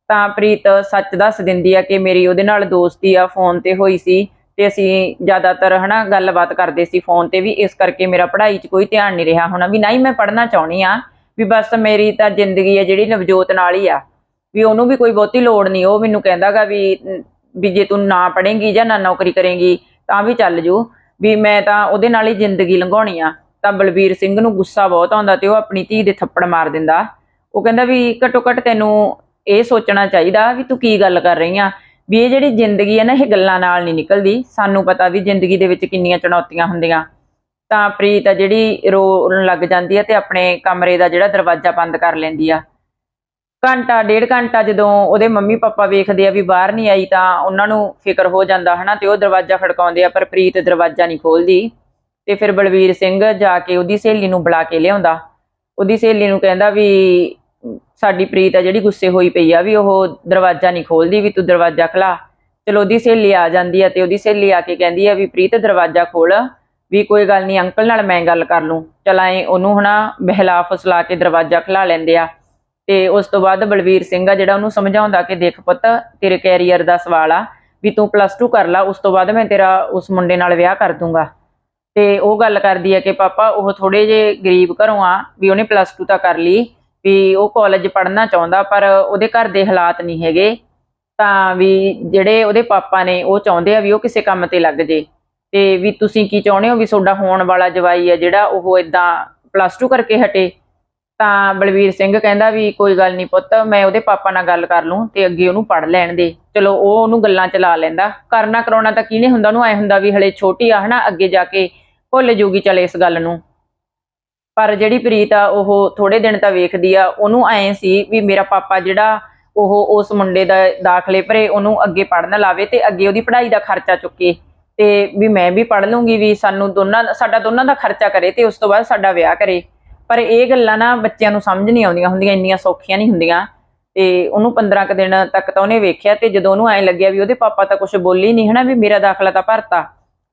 ਤਾਂ ਪ੍ਰੀਤ ਸੱਚ ਦੱਸ ਦਿੰਦੀ ਆ ਕਿ ਮੇਰੀ ਉਹਦੇ ਨਾਲ ਦੋਸਤੀ ਆ ਫੋਨ ਤੇ ਹੋਈ ਸੀ ਤੇ ਅਸੀਂ ਜ਼ਿਆਦਾਤਰ ਹਨਾ ਗੱਲਬਾਤ ਕਰਦੇ ਸੀ ਫੋਨ ਤੇ ਵੀ, ਇਸ ਕਰਕੇ ਮੇਰਾ ਪੜ੍ਹਾਈ 'ਚ ਕੋਈ ਧਿਆਨ ਨਹੀਂ ਰਿਹਾ ਹੋਣਾ ਵੀ ਨਾ ਮੈਂ ਪੜ੍ਹਨਾ ਚਾਹੁੰਦੀ ਆ, ਵੀ ਬਸ ਮੇਰੀ ਤਾਂ ਜ਼ਿੰਦਗੀ ਹੈ ਜਿਹੜੀ ਨਵਜੋਤ ਨਾਲ ਹੀ ਆ, ਵੀ ਉਹਨੂੰ ਵੀ ਕੋਈ ਬਹੁਤੀ ਲੋੜ ਨਹੀਂ, ਉਹ ਮੈਨੂੰ ਕਹਿੰਦਾਗਾ ਵੀ ਵੀ ਜੇ ਤੂੰ ਨਾ ਪੜ੍ਹੇਂਗੀ ਜਾਂ ਨਾ ਨੌਕਰੀ ਕਰੇਂਗੀ ਤਾਂ ਵੀ ਚੱਲ ਜੂ, ਵੀ ਮੈਂ ਤਾਂ ਉਹਦੇ ਨਾਲ ਹੀ ਜ਼ਿੰਦਗੀ ਲੰਘਾਉਣੀ ਆ, ਤਾਂ ਬਲਬੀਰ ਸਿੰਘ ਨੂੰ ਗੁੱਸਾ ਬਹੁਤ ਆਉਂਦਾ ਤੇ ਉਹ ਆਪਣੀ ਧੀ ਦੇ ਥੱਪੜ ਮਾਰ ਦਿੰਦਾ, ਉਹ ਕਹਿੰਦਾ ਵੀ ਘੱਟੋ ਘੱਟ ਤੈਨੂੰ ਇਹ ਸੋਚਣਾ ਚਾਹੀਦਾ ਵੀ ਤੂੰ ਕੀ ਗੱਲ ਕਰ ਰਹੀ ਆ? ਵੀ ਇਹ ਜਿਹੜੀ ਜ਼ਿੰਦਗੀ ਹੈ ਨਾ, ਇਹ ਗੱਲਾਂ ਨਾਲ ਨਹੀਂ ਨਿਕਲਦੀ। ਸਾਨੂੰ ਪਤਾ ਵੀ ਜ਼ਿੰਦਗੀ ਦੇ ਵਿੱਚ ਕਿੰਨੀਆਂ ਚੁਣੌਤੀਆਂ ਹੁੰਦੀਆਂ। ਤਾਂ ਪ੍ਰੀਤ ਆ ਜਿਹੜੀ ਰੋਣ ਲੱਗ ਜਾਂਦੀ ਹੈ ਤੇ ਆਪਣੇ ਕਮਰੇ ਦਾ ਜਿਹੜਾ ਦਰਵਾਜ਼ਾ ਬੰਦ ਕਰ ਲੈਂਦੀ ਆ। ਘੰਟਾ, ਡੇਢ ਘੰਟਾ ਜਦੋਂ ਉਹਦੇ ਮੰਮੀ ਪਾਪਾ ਵੇਖਦੇ ਆ ਵੀ ਬਾਹਰ ਨਹੀਂ ਆਈ ਤਾਂ ਉਹਨਾਂ ਨੂੰ ਫਿਕਰ ਹੋ ਜਾਂਦਾ ਹਨਾ ਤੇ ਉਹ ਦਰਵਾਜ਼ਾ ਖੜਕਾਉਂਦੇ ਆ, ਪਰ ਪ੍ਰੀਤ ਦਰਵਾਜ਼ਾ ਨਹੀਂ ਖੋਲਦੀ। ਤੇ ਫਿਰ ਬਲਵੀਰ ਸਿੰਘ ਜਾ ਕੇ ਉਹਦੀ ਸਹੇਲੀ ਨੂੰ ਬੁਲਾ ਕੇ ਲਿਆਉਂਦਾ। ਉਹਦੀ ਸਹੇਲੀ ਨੂੰ ਕਹਿੰਦਾ ਵੀ ਸਾਡੀ ਪ੍ਰੀਤ ਆ ਜਿਹੜੀ ਗੁੱਸੇ ਹੋਈ ਪਈ ਆ ਵੀ ਉਹ ਦਰਵਾਜ਼ਾ ਨਹੀਂ ਖੋਲਦੀ, ਵੀ ਤੂੰ ਦਰਵਾਜ਼ਾ ਖਲਾ। ਚਲੋ ਉਹਦੀ ਸਹੇਲੀ ਆ ਜਾਂਦੀ ਆ ਤੇ ਉਹਦੀ ਸਹੇਲੀ ਆ ਕੇ ਕਹਿੰਦੀ ਆ ਵੀ ਪ੍ਰੀਤ ਦਰਵਾਜ਼ਾ ਖੋਲ, ਵੀ ਕੋਈ ਗੱਲ ਨਹੀਂ ਅੰਕਲ ਨਾਲ ਮੈਂ ਗੱਲ ਕਰ ਲੂੰ। ਚਲਾਏ ਉਹਨੂੰ ਹਨਾ ਬਹਿਲਾ ਫਸਲਾ ਕੇ ਦਰਵਾਜ਼ਾ ਖਲਾ ਲੈਂਦੇ ਆ। ਤੇ ਉਸ ਤੋਂ ਬਾਅਦ ਬਲਵੀਰ ਸਿੰਘ ਆ ਜਿਹੜਾ ਉਹਨੂੰ ਸਮਝਾਉਂਦਾ ਕਿ ਦੇਖ ਪੁੱਤ, ਤੇਰੇ ਕੈਰੀਅਰ ਦਾ ਸਵਾਲ ਆ, ਵੀ ਤੂੰ ਪਲੱਸ 2 ਕਰ ਲਾ, ਉਸ ਤੋਂ ਬਾਅਦ ਮੈਂ ਤੇਰਾ ਉਸ ਮੁੰਡੇ ਨਾਲ ਵਿਆਹ ਕਰ ਦੂੰਗਾ। ਤੇ ਉਹ ਗੱਲ ਕਰਦੀ ਹੈ ਕਿ ਪਾਪਾ ਉਹ ਥੋੜੇ ਜੇ ਗਰੀਬ ਘਰੋਂ ਆ, ਵੀ ਉਹਨੇ ਪਲੱਸ 2 ਤਾਂ ਕਰ ਲਈ। ਵੀ ਉਹ ਕਾਲਜ ਪੜ੍ਹਨਾ ਚਾਹੁੰਦਾ, ਪਰ ਉਹਦੇ ਘਰ ਦੇ ਹਾਲਾਤ ਨਹੀਂ ਹੈਗੇ। ਤਾਂ ਵੀ ਜਿਹੜੇ ਉਹਦੇ ਪਾਪਾ ਨੇ, ਉਹ ਚਾਹੁੰਦੇ ਆ ਵੀ ਉਹ ਕਿਸੇ ਕੰਮ ਤੇ ਲੱਗ ਜੇ। ਤੇ ਵੀ ਤੁਸੀਂ ਕੀ ਚਾਹੁੰਦੇ ਹੋ ਵੀ ਤੁਹਾਡਾ ਹੋਣ ਵਾਲਾ ਜਵਾਈ ਆ ਜਿਹੜਾ ਉਹ ਇਦਾਂ ਪਲੱਸ 2 ਕਰਕੇ ਹਟੇ? ਤਾਂ ਬਲਵੀਰ ਸਿੰਘ ਕਹਿੰਦਾ ਵੀ ਕੋਈ ਗੱਲ ਨਹੀਂ ਪੁੱਤ, ਮੈਂ ਉਹਦੇ ਪਾਪਾ ਨਾਲ ਗੱਲ ਕਰ ਲੂੰ ਤੇ ਅੱਗੇ ਉਹਨੂੰ ਪੜ ਲੈਣ ਦੇ। ਚਲੋ ਉਹ ਉਹਨੂੰ ਗੱਲਾਂ ਚਲਾ ਲੈਂਦਾ। ਕਰਨਾ ਕਰਾਉਣਾ ਤਾਂ ਕਿਹਨੇ ਹੁੰਦਾ, ਉਹਨੂੰ ਐ ਹੁੰਦਾ ਵੀ ਹਲੇ ਛੋਟੀ ਆ ਹਨਾ, ਅੱਗੇ ਜਾ ਕੇ ਭੁੱਲ ਜੂਗੀ ਚਲੇ ਇਸ ਗੱਲ ਨੂੰ। ਪਰ ਜਿਹੜੀ ਪ੍ਰੀਤ ਆ, ਉਹ ਥੋੜੇ ਦਿਨ ਤਾਂ ਵੇਖਦੀ ਆ, ਉਹਨੂੰ ਐ ਸੀ ਵੀ ਮੇਰਾ ਪਾਪਾ ਜਿਹੜਾ ਉਹ ਉਸ ਮੁੰਡੇ ਦਾ ਦਾਖਲੇ ਭਰੇ ਉਹਨੂੰ ਅੱਗੇ ਪੜਨ ਲਾਵੇ ਤੇ ਅੱਗੇ ਉਹਦੀ ਪੜ੍ਹਾਈ ਦਾ ਖਰਚਾ ਚੁੱਕੇ ਤੇ ਵੀ ਮੈਂ ਵੀ ਪੜ ਲੂੰਗੀ ਵੀ ਸਾਨੂੰ ਦੋਨਾਂ, ਸਾਡਾ ਦੋਨਾਂ ਦਾ ਖਰਚਾ ਕਰੇ ਤੇ ਉਸ ਤੋਂ ਬਾਅਦ ਸਾਡਾ ਵਿਆਹ ਕਰੇ। ਪਰ ਇਹ ਗੱਲਾਂ ਨਾ ਬੱਚਿਆਂ ਨੂੰ ਸਮਝ ਨਹੀਂ ਆਉਂਦੀਆਂ ਹੁੰਦੀਆਂ, ਇੰਨੀਆਂ ਸੌਖੀਆਂ ਨਹੀਂ ਹੁੰਦੀਆਂ। ਤੇ ਉਹਨੂੰ 15 ਕ ਦਿਨ ਤੱਕ ਤਾਂ ਉਹਨੇ ਵੇਖਿਆ ਤੇ ਜਦੋਂ ਉਹਨੂੰ ਐ ਲੱਗਿਆ ਵੀ ਉਹਦੇ ਪਾਪਾ ਤਾਂ ਕੁਝ ਬੋਲੀ ਨਹੀਂ ਹਨਾ ਵੀ ਮੇਰਾ ਦਾਖਲਾ ਤਾਂ ਭਰਤਾ,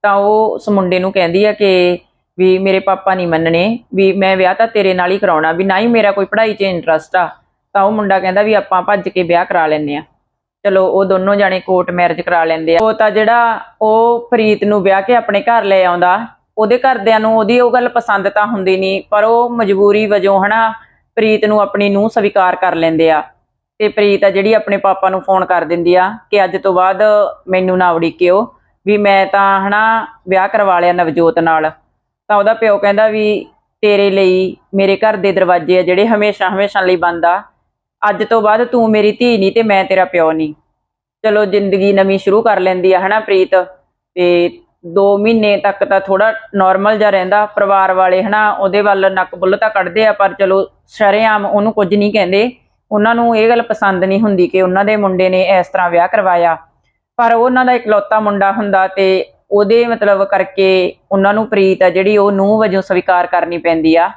ਤਾਂ ਉਹ ਉਸ ਮੁੰਡੇ ਨੂੰ ਕਹਿੰਦੀ ਆ ਕਿ ਵੀ ਮੇਰੇ ਪਾਪਾ ਨਹੀਂ ਮੰਨਣੇ, ਵੀ ਮੈਂ ਵਿਆਹ ਤਾਂ ਤੇਰੇ ਨਾਲ ਹੀ ਕਰਾਉਣਾ, ਵੀ ਨਾ ਹੀ ਮੇਰਾ ਕੋਈ ਪੜ੍ਹਾਈ 'ਚ ਇੰਟਰਸਟ ਆ, ਤਾਂ ਉਹ ਮੁੰਡਾ ਕਹਿੰਦਾ ਵੀ ਆਪਾਂ ਭੱਜ ਕੇ ਵਿਆਹ ਕਰਾ ਲੈਨੇ ਆ ਚਲੋ, ਉਹ ਦੋਨੋਂ ਜਾਣੇ ਕੋਰਟ ਮੈਰਿਜ ਕਰਾ ਲੈਂਦੇ ਆ। ਉਹ ਤਾਂ ਜਿਹੜਾ ਉਹ ਪ੍ਰੀਤ ਨੂੰ ਵਿਆਹ ਕੇ ਆਪਣੇ ਘਰ ਲੈ ਆਉਂਦਾ, ਉਹਦੇ ਘਰਦਿਆਂ ਨੂੰ ਉਹਦੀ ਉਹ ਗੱਲ ਪਸੰਦ ਤਾਂ ਹੁੰਦੀ ਨਹੀਂ, ਪਰ ਉਹ ਮਜਬੂਰੀ ਵਜੋਂ ਹਨਾ, ਪ੍ਰੀਤ ਨੂੰ ਆਪਣੀ ਨੂੰਹ ਸਵੀਕਾਰ ਕਰ ਲੈਂਦੇ ਆ। ਤੇ ਪ੍ਰੀਤ ਆ ਜਿਹੜੀ ਆਪਣੇ ਪਾਪਾ ਨੂੰ ਫੋਨ ਕਰ ਦਿੰਦੀ ਆ ਕਿ ਅੱਜ ਤੋਂ ਬਾਅਦ ਮੈਨੂੰ ਨਾ ਉਡੀਕਿਓ, ਵੀ ਮੈਂ ਤਾਂ ਹਨਾ ਵਿਆਹ ਕਰਵਾ ਲਿਆ ਨਵਜੋਤ ਨਾਲ। ਤਾਂ ਉਹਦਾ ਪਿਓ ਕਹਿੰਦਾ ਵੀ ਤੇਰੇ ਲਈ ਮੇਰੇ ਘਰ ਦੇ ਦਰਵਾਜ਼ੇ ਆ ਜਿਹੜੇ ਹਮੇਸ਼ਾ ਹਮੇਸ਼ਾ ਲਈ ਬੰਦ ਆ। ਅੱਜ ਤੋਂ ਬਾਅਦ ਤੂੰ ਮੇਰੀ ਧੀ ਨਹੀਂ ਤੇ ਮੈਂ ਤੇਰਾ ਪਿਓ ਨਹੀਂ। ਚਲੋ ਜ਼ਿੰਦਗੀ ਨਵੀਂ ਸ਼ੁਰੂ ਕਰ ਲੈਂਦੀ ਆ, ਹਨਾ ਪ੍ਰੀਤ? ਤੇ 2 ਮਹੀਨੇ ਤੱਕ ਤਾਂ ਥੋੜਾ ਨਾਰਮਲ ਜਿਹਾ ਰਹਿੰਦਾ ਪਰਿਵਾਰ ਵਾਲੇ, ਹਨਾ? ਉਹਦੇ ਵੱਲ ਨੱਕ ਬੁੱਲ ਤਾਂ ਕੱਢਦੇ ਆ, ਪਰ ਚਲੋ ਸ਼ਰੇਆਮ ਉਹਨੂੰ ਕੁਝ ਨਹੀਂ ਕਹਿੰਦੇ। ਉਹਨਾਂ ਨੂੰ ਇਹ ਗੱਲ ਪਸੰਦ ਨਹੀਂ ਹੁੰਦੀ ਕਿ ਉਹਨਾਂ ਦੇ ਮੁੰਡੇ ਨੇ ਇਸ ਤਰ੍ਹਾਂ ਵਿਆਹ ਕਰਵਾਇਆ। ਪਰ ਉਹਨਾਂ ਦਾ ਇਕਲੌਤਾ ਮੁੰਡਾ ਹੁੰਦਾ ਤੇ ਉਹਦੇ ਮਤਲਬ ਕਰਕੇ ਉਹਨਾਂ ਨੂੰ ਪ੍ਰੀਤ ਆ ਜਿਹੜੀ ਉਹ ਨੂੰਹ ਵਜੋਂ ਸਵੀਕਾਰ ਕਰਨੀ ਪੈਂਦੀ ਆ।